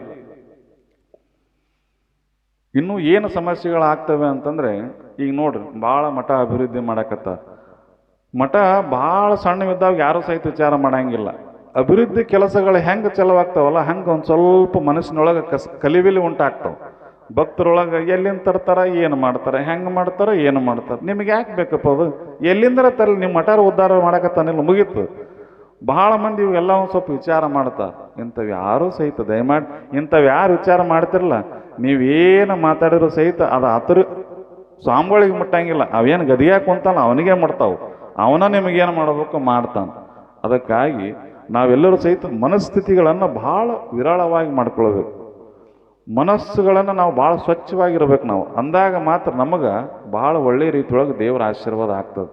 ಇನ್ನೂ ಏನು ಸಮಸ್ಯೆಗಳಾಗ್ತವೆ ಅಂತಂದ್ರೆ, ಈಗ ನೋಡ್ರಿ, ಭಾಳ ಮಠ ಅಭಿವೃದ್ಧಿ ಮಾಡಕತ್ತ. ಮಠ ಭಾಳ ಸಣ್ಣವಿದ್ದಾಗ ಯಾರೂ ಸಹಿತ ವಿಚಾರ ಮಾಡಂಗಿಲ್ಲ. ಅಭಿವೃದ್ಧಿ ಕೆಲಸಗಳು ಹೆಂಗೆ ಚಲವಾಗ್ತಾವಲ್ಲ, ಹಂಗೆ ಒಂದು ಸ್ವಲ್ಪ ಮನಸ್ಸಿನೊಳಗೆ ಕಸ್, ಕಲಿವಿಲಿ ಉಂಟಾಗ್ತಾವೆ. ಭಕ್ತರೊಳಗೆ ಎಲ್ಲಿಂದ ತರ್ತಾರೆ, ಏನು ಮಾಡ್ತಾರೆ, ಹೆಂಗೆ ಮಾಡ್ತಾರೆ, ಏನು ಮಾಡ್ತಾರೆ, ನಿಮಗೆ ಯಾಕೆ ಬೇಕಪ್ಪ ಅದು? ಎಲ್ಲಿಂದರ ತರಲಿ ನಿಮ್ಮ ಮಠಾರ ಉದ್ಧಾರ ಮಾಡಕತ್ತಾನಿಲ್ಲ ಮುಗೀತು. ಬಹಳ ಮಂದಿ ಇವೆಲ್ಲ ಒಂದು ಸ್ವಲ್ಪ ವಿಚಾರ ಮಾಡ್ತಾರೆ ಇಂಥವು ಯಾರೂ ಸಹಿತ, ದಯಮಾಡಿ, ಇಂಥವು ಯಾರು ವಿಚಾರ ಮಾಡ್ತಿರಲ್ಲ ನೀವೇನು ಮಾತಾಡಿದ್ರು ಸಹಿತ ಅದು ಆತರ ಸ್ವಾಮಿಗಳಿಗೆ ಮುಟ್ಟಂಗಿಲ್ಲ, ಅವೇನು ಗದಿಯಾಕೆ ಕುಂತಾನ, ಅವನಿಗೆ ಮಾಡ್ತಾವು ಅವನ ನಿಮಗೇನು ಮಾಡಬೇಕು, ಮಾಡ್ತಾನೆ. ಅದಕ್ಕಾಗಿ ನಾವೆಲ್ಲರೂ ಸಹಿತ ಮನಸ್ಥಿತಿಗಳನ್ನು ಭಾಳ ವಿರಳವಾಗಿ ಮಾಡ್ಕೊಳ್ಬೇಕು. ಮನಸ್ಸುಗಳನ್ನು ನಾವು ಭಾಳ ಸ್ವಚ್ಛವಾಗಿರ್ಬೇಕು ನಾವು. ಅಂದಾಗ ಮಾತ್ರ ನಮಗೆ ಭಾಳ ಒಳ್ಳೆಯ ರೀತಿಯೊಳಗೆ ದೇವರ ಆಶೀರ್ವಾದ ಆಗ್ತದೆ.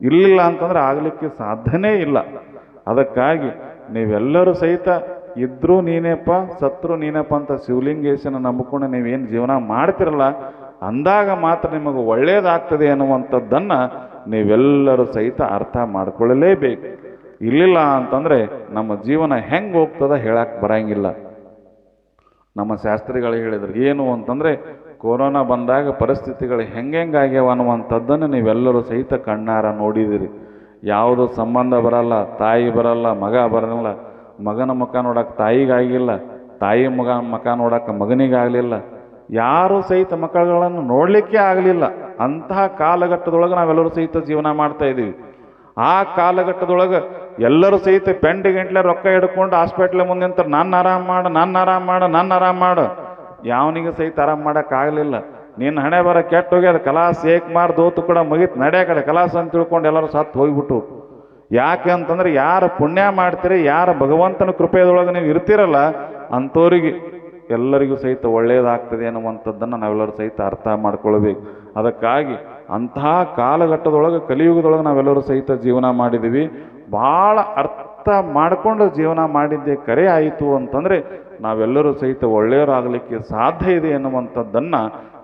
ಇರಲಿಲ್ಲ ಅಂತಂದ್ರೆ ಆಗಲಿಕ್ಕೆ ಸಾಧ್ಯನೇ ಇಲ್ಲ. ಅದಕ್ಕಾಗಿ ನೀವೆಲ್ಲರೂ ಸಹಿತ ಇದ್ರೂ ನೀನೇಪ್ಪ, ಸತ್ರು ನೀನೇಪ್ಪ ಅಂತ ಶಿವಲಿಂಗೇಶನ ನಂಬಿಕೊಂಡು ನೀವೇನು ಜೀವನ ಮಾಡ್ತಿರಲ್ಲ, ಅಂದಾಗ ಮಾತ್ರ ನಿಮಗೆ ಒಳ್ಳೆಯದಾಗ್ತದೆ ಅನ್ನುವಂಥದ್ದನ್ನು ನೀವೆಲ್ಲರೂ ಸಹಿತ ಅರ್ಥ ಮಾಡ್ಕೊಳ್ಳಲೇಬೇಕು. ಇರಲಿಲ್ಲ ಅಂತಂದರೆ ನಮ್ಮ ಜೀವನ ಹೆಂಗೆ ಹೋಗ್ತದ ಹೇಳಕ್ಕೆ ಬರಂಗಿಲ್ಲ. ನಮ್ಮ ಶಾಸ್ತ್ರಿಗಳು ಹೇಳಿದ್ರು, ಏನು ಅಂತಂದರೆ ಕೊರೋನಾ ಬಂದಾಗ ಪರಿಸ್ಥಿತಿಗಳು ಹೆಂಗೆಂಗಾಗ್ಯಾವ ಅನ್ನುವಂಥದ್ದನ್ನು ನೀವೆಲ್ಲರೂ ಸಹಿತ ಕಣ್ಣಾರ ನೋಡಿದಿರಿ. ಯಾವುದು ಸಂಬಂಧ ಬರಲ್ಲ, ತಾಯಿ ಬರಲ್ಲ, ಮಗ ಬರಲ್ಲ, ಮಗನ ಮುಖ ನೋಡಕ್ಕೆ ತಾಯಿಗಾಗಿಲ್ಲ, ತಾಯಿ ಮಗ ಮುಖ ನೋಡಕ್ಕೆ ಮಗನಿಗಾಗಲಿಲ್ಲ. ಯಾರೂ ಸಹಿತ ಮಕ್ಕಳುಗಳನ್ನು ನೋಡಲಿಕ್ಕೆ ಆಗಲಿಲ್ಲ. ಅಂತಹ ಕಾಲಘಟ್ಟದೊಳಗೆ ನಾವೆಲ್ಲರೂ ಸಹಿತ ಜೀವನ ಮಾಡ್ತಾ ಇದ್ದೀವಿ. ಆ ಕಾಲಘಟ್ಟದೊಳಗೆ ಎಲ್ಲರೂ ಸಹಿತ ಪೆಂಡ್ ಗಂಟ್ಲೆ ರೊಕ್ಕ ಹಿಡ್ಕೊಂಡು ಹಾಸ್ಪಿಟ್ಲ್ ಮುಂದೆ ನಿಂತಾರೆ ನನ್ನ ಆರಾಮ್ ಮಾಡು ನನ್ನ ಆರಾಮ್ ಮಾಡು ನನ್ನ ಆರಾಮ್ ಮಾಡು. ಯಾವನಿಗೆ ಸಹಿತ ಆರಾಮ್ ಮಾಡೋಕ್ಕಾಗಲಿಲ್ಲ ನಿನ್ನ ಹಣೆ ಬರ ಕೆಟ್ಟ ಹೋಗ್ಯದ, ಕಲಾಸ್ ಏಕ್ ಮಾರ್ ದೋತು ಕೂಡ ಮುಗಿತು ನಡೆ ಕಡೆ, ಕಲಾಸ್ ಅಂತ ತಿಳ್ಕೊಂಡು ಎಲ್ಲರೂ ಸತ್ತು ಹೋಗ್ಬಿಟ್ಟು ಯಾಕೆ ಅಂತಂದ್ರೆ, ಯಾರು ಪುಣ್ಯ ಮಾಡ್ತೀರಿ, ಯಾರು ಭಗವಂತನ ಕೃಪೆಯದೊಳಗೆ ನೀವು ಇರ್ತೀರಲ್ಲ ಅಂಥವ್ರಿಗೆ ಎಲ್ಲರಿಗೂ ಸಹಿತ ಒಳ್ಳೆಯದಾಗ್ತದೆ ಅನ್ನುವಂಥದ್ದನ್ನು ನಾವೆಲ್ಲರೂ ಸಹಿತ ಅರ್ಥ ಮಾಡ್ಕೊಳ್ಬೇಕು. ಅದಕ್ಕಾಗಿ ಅಂತಹ ಕಾಲಘಟ್ಟದೊಳಗೆ, ಕಲಿಯುಗದೊಳಗೆ ನಾವೆಲ್ಲರೂ ಸಹಿತ ಜೀವನ ಮಾಡಿದ್ದೀವಿ. ಭಾಳ ಅರ್ಥ ಮಾಡಿಕೊಂಡು ಜೀವನ ಮಾಡಿದ್ದೇ ಕರೆ ಆಯಿತು ಅಂತಂದರೆ ನಾವೆಲ್ಲರೂ ಸಹಿತ ಒಳ್ಳೆಯರಾಗಲಿಕ್ಕೆ ಸಾಧ್ಯ ಇದೆ ಎನ್ನುವಂಥದ್ದನ್ನು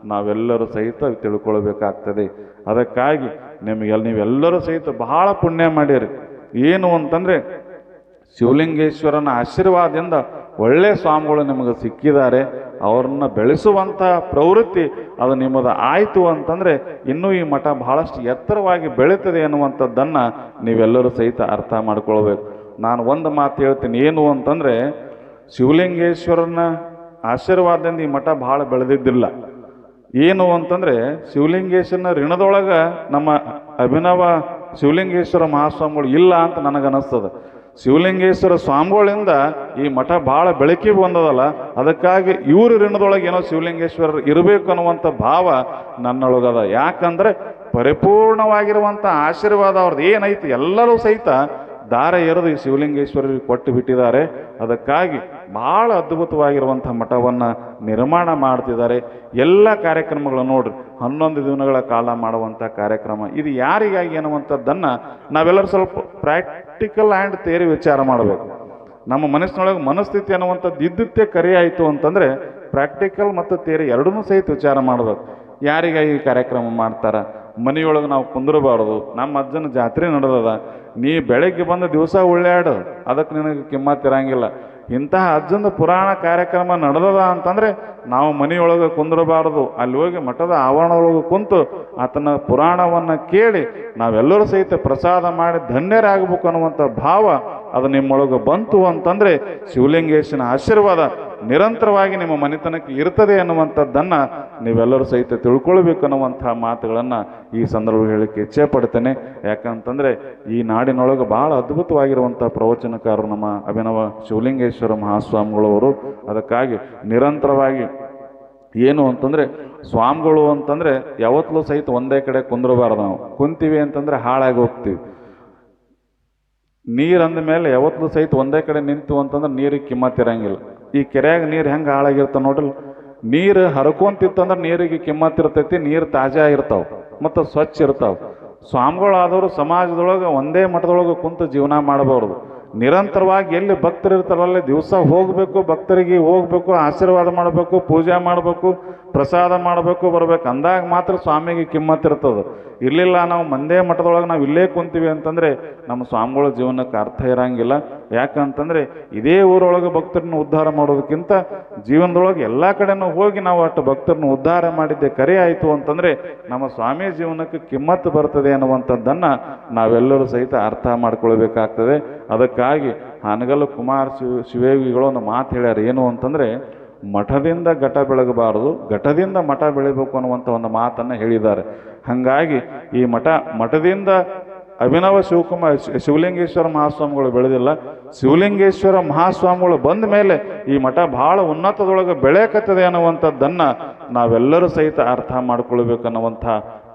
ನಾವೆಲ್ಲರೂ ಸಹಿತ ತಿಳ್ಕೊಳ್ಬೇಕಾಗ್ತದೆ. ಅದಕ್ಕಾಗಿ ನಿಮಗೆ ನೀವೆಲ್ಲರೂ ಸಹಿತ ಬಹಳ ಪುಣ್ಯ ಮಾಡಿರಿ ಏನು ಅಂತಂದರೆ ಶಿವಲಿಂಗೇಶ್ವರನ ಆಶೀರ್ವಾದದಿಂದ ಒಳ್ಳೆ ಸ್ವಾಮಿಗಳು ನಿಮಗೆ ಸಿಕ್ಕಿದ್ದಾರೆ, ಅವ್ರನ್ನ ಬೆಳೆಸುವಂಥ ಪ್ರವೃತ್ತಿ ಅದು ನಿಮ್ಮದು ಆಯಿತು ಅಂತಂದರೆ ಇನ್ನೂ ಈ ಮಠ ಬಹಳಷ್ಟು ಎತ್ತರವಾಗಿ ಬೆಳೀತದೆ ಅನ್ನುವಂಥದ್ದನ್ನು ನೀವೆಲ್ಲರೂ ಸಹಿತ ಅರ್ಥ ಮಾಡ್ಕೊಳ್ಬೇಕು. ನಾನು ಒಂದು ಮಾತು ಹೇಳ್ತೀನಿ, ಏನು ಅಂತಂದರೆ ಶಿವಲಿಂಗೇಶ್ವರನ ಆಶೀರ್ವಾದದಿಂದ ಈ ಮಠ ಭಾಳ ಬೆಳೆದಿದ್ದಿಲ್ಲ. ಏನು ಅಂತಂದರೆ ಶಿವಲಿಂಗೇಶ್ವರನ ಋಣದೊಳಗೆ ನಮ್ಮ ಅಭಿನವ ಶಿವಲಿಂಗೇಶ್ವರ ಮಹಾಸ್ವಾಮಿಗಳು ಇಲ್ಲ ಅಂತ ನನಗನ್ನಿಸ್ತದೆ. ಶಿವಲಿಂಗೇಶ್ವರ ಸ್ವಾಮಿಗಳಿಂದ ಈ ಮಠ ಭಾಳ ಬೆಳಕಿಗೆ ಬಂದದಲ್ಲ, ಅದಕ್ಕಾಗಿ ಇವರು ಋಣದೊಳಗೆ ಏನೋ ಶಿವಲಿಂಗೇಶ್ವರರು ಇರಬೇಕು ಅನ್ನುವಂಥ ಭಾವ ನನ್ನೊಳಗದ. ಯಾಕಂದ್ರೆ ಪರಿಪೂರ್ಣವಾಗಿರುವಂಥ ಆಶೀರ್ವಾದ ಅವ್ರದ್ದು ಏನೈತಿ, ಎಲ್ಲರೂ ಸಹಿತ ದಾರ ಎರೆದು ಈ ಶಿವಲಿಂಗೇಶ್ವರರಿಗೆ ಕೊಟ್ಟು ಬಿಟ್ಟಿದ್ದಾರೆ. ಅದಕ್ಕಾಗಿ ಬಹಳ ಅದ್ಭುತವಾಗಿರುವಂಥ ಮಠವನ್ನು ನಿರ್ಮಾಣ ಮಾಡ್ತಿದ್ದಾರೆ. ಎಲ್ಲ ಕಾರ್ಯಕ್ರಮಗಳು ನೋಡ್ರಿ, ಹನ್ನೊಂದು ದಿನಗಳ ಕಾಲ ಮಾಡುವಂಥ ಕಾರ್ಯಕ್ರಮ. ಇದು ಯಾರಿಗಾಗಿ ಅನ್ನುವಂಥದ್ದನ್ನು ನಾವೆಲ್ಲರೂ ಸ್ವಲ್ಪ ಪ್ರಾಕ್ಟಿಕಲ್ ಆ್ಯಂಡ್ ತೇರಿ ವಿಚಾರ ಮಾಡಬೇಕು. ನಮ್ಮ ಮನಸ್ಸಿನೊಳಗೆ ಮನಸ್ಥಿತಿ ಅನ್ನುವಂಥದ್ದು ಇದ್ದಿದ್ದೇ ಕರೆ ಆಯಿತು ಅಂತಂದರೆ ಪ್ರಾಕ್ಟಿಕಲ್ ಮತ್ತು ತೇರಿ ಎರಡನ್ನೂ ಸಹಿತ ವಿಚಾರ ಮಾಡಬೇಕು. ಯಾರಿಗೆ ಈ ಕಾರ್ಯಕ್ರಮ ಮಾಡ್ತಾರೆ? ಮನೆಯೊಳಗೆ ನಾವು ಕುಂದಿರಬಾರ್ದು. ನಮ್ಮ ಅಜ್ಜನ ಜಾತ್ರೆ ನಡೆದದ. ನೀ ಬೆಳಗ್ಗೆ ಬಂದ ದಿವಸ ಒಳ್ಳೆಯಾಡು ಅದಕ್ಕೆ ನಿನಗೆ ಕಿಮ್ಮತ್ ಇರಂಗಿಲ್ಲ ಇಂತಹ ಅಜ್ಜಂದು ಪುರಾಣ ಕಾರ್ಯಕ್ರಮ ನಡೆದದ ಅಂತಂದ್ರೆ ನಾವು ಮನೆಯೊಳಗೆ ಕುಂದಿರಬಾರದು. ಅಲ್ಲಿ ಹೋಗಿ ಮಠದ ಆವರಣದೊಳಗೆ ಕುಂತು ಆತನ ಪುರಾಣವನ್ನು ಕೇಳಿ ನಾವೆಲ್ಲರೂ ಸಹಿತ ಪ್ರಸಾದ ಮಾಡಿ ಧನ್ಯರಾಗಬೇಕು ಅನ್ನುವಂಥ ಭಾವ ಅದು ನಿಮ್ಮೊಳಗೆ ಬಂತು ಅಂತಂದ್ರೆ ಶಿವಲಿಂಗೇಶನ ಆಶೀರ್ವಾದ ನಿರಂತರವಾಗಿ ನಿಮ್ಮ ಮನೆತನಕ್ಕೆ ಇರ್ತದೆ ಅನ್ನುವಂಥದ್ದನ್ನು ನೀವೆಲ್ಲರೂ ಸಹಿತ ತಿಳ್ಕೊಳ್ಬೇಕು ಅನ್ನುವಂಥ ಮಾತುಗಳನ್ನು ಈ ಸಂದರ್ಭ ಹೇಳಕ್ಕೆ ಇಚ್ಛೆ ಪಡ್ತೇನೆ ಯಾಕಂತಂದ್ರೆ ಈ ನಾಡಿನೊಳಗೆ ಬಹಳ ಅದ್ಭುತವಾಗಿರುವಂಥ ಪ್ರವಚನಕಾರರು ನಮ್ಮ ಅಭಿನವ ಶಿವಲಿಂಗೇಶ್ವರ ಮಹಾಸ್ವಾಮಿಗಳವರು. ಅದಕ್ಕಾಗಿ ನಿರಂತರವಾಗಿ ಏನು ಅಂತಂದ್ರೆ ಸ್ವಾಮಿಗಳು ಅಂತಂದ್ರೆ ಯಾವತ್ತಲೂ ಸಹಿತ ಒಂದೇ ಕಡೆ ಕುಂದ್ರಬಾರ್ದು ನಾವು. ಕುಂತೀವಿ ಅಂತಂದ್ರೆ ಹಾಳಾಗಿ ಹೋಗ್ತೀವಿ. ನೀರು ಮೇಲೆ ಯಾವತ್ತಲೂ ಸಹಿತ ಒಂದೇ ಕಡೆ ನಿಂತು ಅಂತಂದ್ರೆ ನೀರಿಗೆ ಕಿಮ್ಮತ್ ಇರಂಗಿಲ್ಲ ಈ ಕೆರೆಯಾಗ ನೀರು ಹೆಂಗೆ ಹಾಳಾಗಿರ್ತಾವ ನೋಡ್ರಿ. ನೀರು ಹರ್ಕೊಂತಿತ್ತಂದ್ರೆ ನೀರಿಗೆ ಕಿಮ್ಮತ್ ಇರ್ತೈತಿ, ನೀರು ತಾಜಾ ಇರ್ತಾವ, ಮತ್ತು ಸ್ವಚ್ಛ ಇರ್ತಾವ. ಸ್ವಾಮಿಗಳಾದವರು ಸಮಾಜದೊಳಗೆ ಒಂದೇ ಮಠದೊಳಗೆ ಕುಂತು ಜೀವನ ಮಾಡಬಾರ್ದು. ನಿರಂತರವಾಗಿ ಎಲ್ಲಿ ಭಕ್ತರು ಇರ್ತಾರಲ್ಲ ದಿವಸ ಹೋಗಬೇಕು, ಭಕ್ತರಿಗೆ ಹೋಗ್ಬೇಕು, ಆಶೀರ್ವಾದ ಮಾಡಬೇಕು, ಪೂಜೆ ಮಾಡಬೇಕು, ಪ್ರಸಾದ ಮಾಡಬೇಕು, ಬರ್ಬೇಕು. ಅಂದಾಗ ಮಾತ್ರ ಸ್ವಾಮಿಗೆ ಕಿಮ್ಮತ್ತಿರ್ತದೆ ಇರ್ಲಿಲ್ಲ ನಾವು ಮಂದೇ ಮಠದೊಳಗೆ ನಾವು ಇಲ್ಲೇ ಕುಂತೀವಿ ಅಂತಂದ್ರೆ ನಮ್ಮ ಸ್ವಾಮಿಗಳ ಜೀವನಕ್ಕೆ ಅರ್ಥ ಇರಂಗಿಲ್ಲ. ಯಾಕಂತಂದ್ರೆ ಇದೇ ಊರೊಳಗೆ ಭಕ್ತರನ್ನು ಉದ್ಧಾರ ಮಾಡೋದಕ್ಕಿಂತ ಜೀವನದೊಳಗೆ ಎಲ್ಲ ಕಡೆನೂ ಹೋಗಿ ನಾವು ಅಷ್ಟು ಭಕ್ತರನ್ನು ಉದ್ಧಾರ ಮಾಡಿದ್ದೆ ಕರೆ ಆಯಿತು ಅಂತಂದ್ರೆ ನಮ್ಮ ಸ್ವಾಮಿ ಜೀವನಕ್ಕೆ ಕಿಮ್ಮತ್ತು ಬರ್ತದೆ ಅನ್ನುವಂಥದ್ದನ್ನು ನಾವೆಲ್ಲರೂ ಸಹಿತ ಅರ್ಥ ಮಾಡ್ಕೊಳ್ಬೇಕಾಗ್ತದೆ. ಅದಕ್ಕಾಗಿ ಹಾನಗಲ್ಲು ಕುಮಾರ್ ಶಿವ ಶಿವೇಗಿಗಳು ಒಂದು ಮಾತು ಹೇಳ್ಯಾರ ಏನು ಅಂತಂದರೆ, ಮಠದಿಂದ ಘಟ ಬೆಳಗಬಾರದು, ಘಟದಿಂದ ಮಠ ಬೆಳಿಬೇಕು ಅನ್ನುವಂಥ ಒಂದು ಮಾತನ್ನು ಹೇಳಿದ್ದಾರೆ. ಹಾಗಾಗಿ ಈ ಮಠ, ಮಠದಿಂದ ಅಭಿನವ ಶಿವಕುಮಾರ್ ಶಿವಲಿಂಗೇಶ್ವರ ಮಹಾಸ್ವಾಮಿಗಳು ಬೆಳೆದಿಲ್ಲ. ಶಿವಲಿಂಗೇಶ್ವರ ಮಹಾಸ್ವಾಮಿಗಳು ಬಂದ ಮೇಲೆ ಈ ಮಠ ಬಹಳ ಉನ್ನತದೊಳಗೆ ಬೆಳೆಯಕತ್ತದೆ ಅನ್ನುವಂಥದ್ದನ್ನು ನಾವೆಲ್ಲರೂ ಸಹಿತ ಅರ್ಥ ಮಾಡ್ಕೊಳ್ಬೇಕು ಅನ್ನುವಂಥ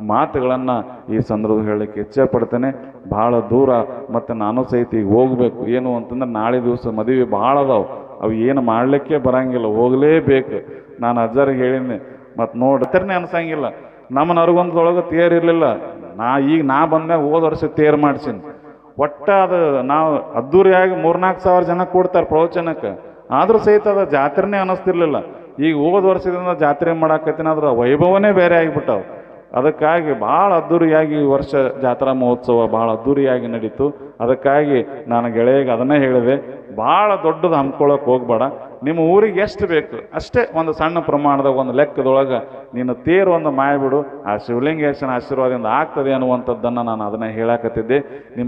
ಮಾತುಗಳನ್ನು ಈ ಸಂದರ್ಭ ಹೇಳಲಿಕ್ಕೆ ಇಚ್ಛೆ ಪಡ್ತೇನೆ ಭಾಳ ದೂರ ಮತ್ತು ನಾನು ಸಹಿತ ಈಗ ಹೋಗ್ಬೇಕು. ಏನು ಅಂತಂದ್ರೆ ನಾಳೆ ದಿವಸ ಮದುವೆ ಭಾಳ ಅದಾವು. ಅವು ಏನು ಮಾಡಲಿಕ್ಕೆ ಬರಂಗಿಲ್ಲ. ಹೋಗಲೇಬೇಕು. ನಾನು ಅಜ್ಜರಿಗೆ ಹೇಳಿನಿ ಮತ್ತು ನೋಡ್ತರ್ನೇ ಅನ್ಸಂಗಿಲ್ಲ. ನಮ್ಮ ನರಗೊಂದದೊಳಗೆ ತೇರ್ ಇರಲಿಲ್ಲ. ನಾ ಈಗ ನಾ ಬಂದಾಗ ಹೋದ ವರ್ಷ ತೇರು ಮಾಡ್ಸೀನಿ. ಒಟ್ಟ ಅದು ನಾವು ಅದ್ದೂರಿಯಾಗಿ ಮೂರ್ನಾಲ್ಕು ಸಾವಿರ ಜನ ಕೊಡ್ತಾರೆ ಪ್ರವಚನಕ್ಕೆ. ಆದರೂ ಸಹಿತ ಅದು ಜಾತ್ರೆನೇ ಅನ್ನಿಸ್ತಿರ್ಲಿಲ್ಲ ಈಗ ಹೋದ ವರ್ಷದಿಂದ ಜಾತ್ರೆ ಮಾಡಾಕತ್ತಿನ ಅದ್ರ ವೈಭವನೇ ಬೇರೆ ಆಗಿಬಿಟ್ಟವು. ಅದಕ್ಕಾಗಿ ಭಾಳ ಅದ್ದೂರಿಯಾಗಿ ಈ ವರ್ಷ ಜಾತ್ರಾ ಮಹೋತ್ಸವ ಭಾಳ ಅದ್ದೂರಿಯಾಗಿ ನಡೀತು. ಅದಕ್ಕಾಗಿ ನಾನು ಗೆಳೆಯಗೆ ಅದನ್ನೇ ಹೇಳಿದೆ, ಭಾಳ ದೊಡ್ಡದು ಹಮ್ಕೊಳ್ಳೋಕೆ ಹೋಗ್ಬೇಡ. ನಿಮ್ಮ ಊರಿಗೆ ಎಷ್ಟು ಬೇಕು? ಅಷ್ಟೇ ಒಂದು ಸಣ್ಣ ಪ್ರಮಾಣದ ಒಂದು ಲೆಕ್ಕದೊಳಗೆ ನೀನು ತೇರು ಒಂದು ಮಾಯಬಿಡು, ಆ ಶಿವಲಿಂಗೇಶನ ಆಶೀರ್ವಾದದಿಂದ ಆಗ್ತದೆ ಅನ್ನುವಂಥದ್ದನ್ನು ನಾನು ಅದನ್ನೇ ಹೇಳಾಕತ್ತಿದ್ದೆ. ನಿಮ್ಮ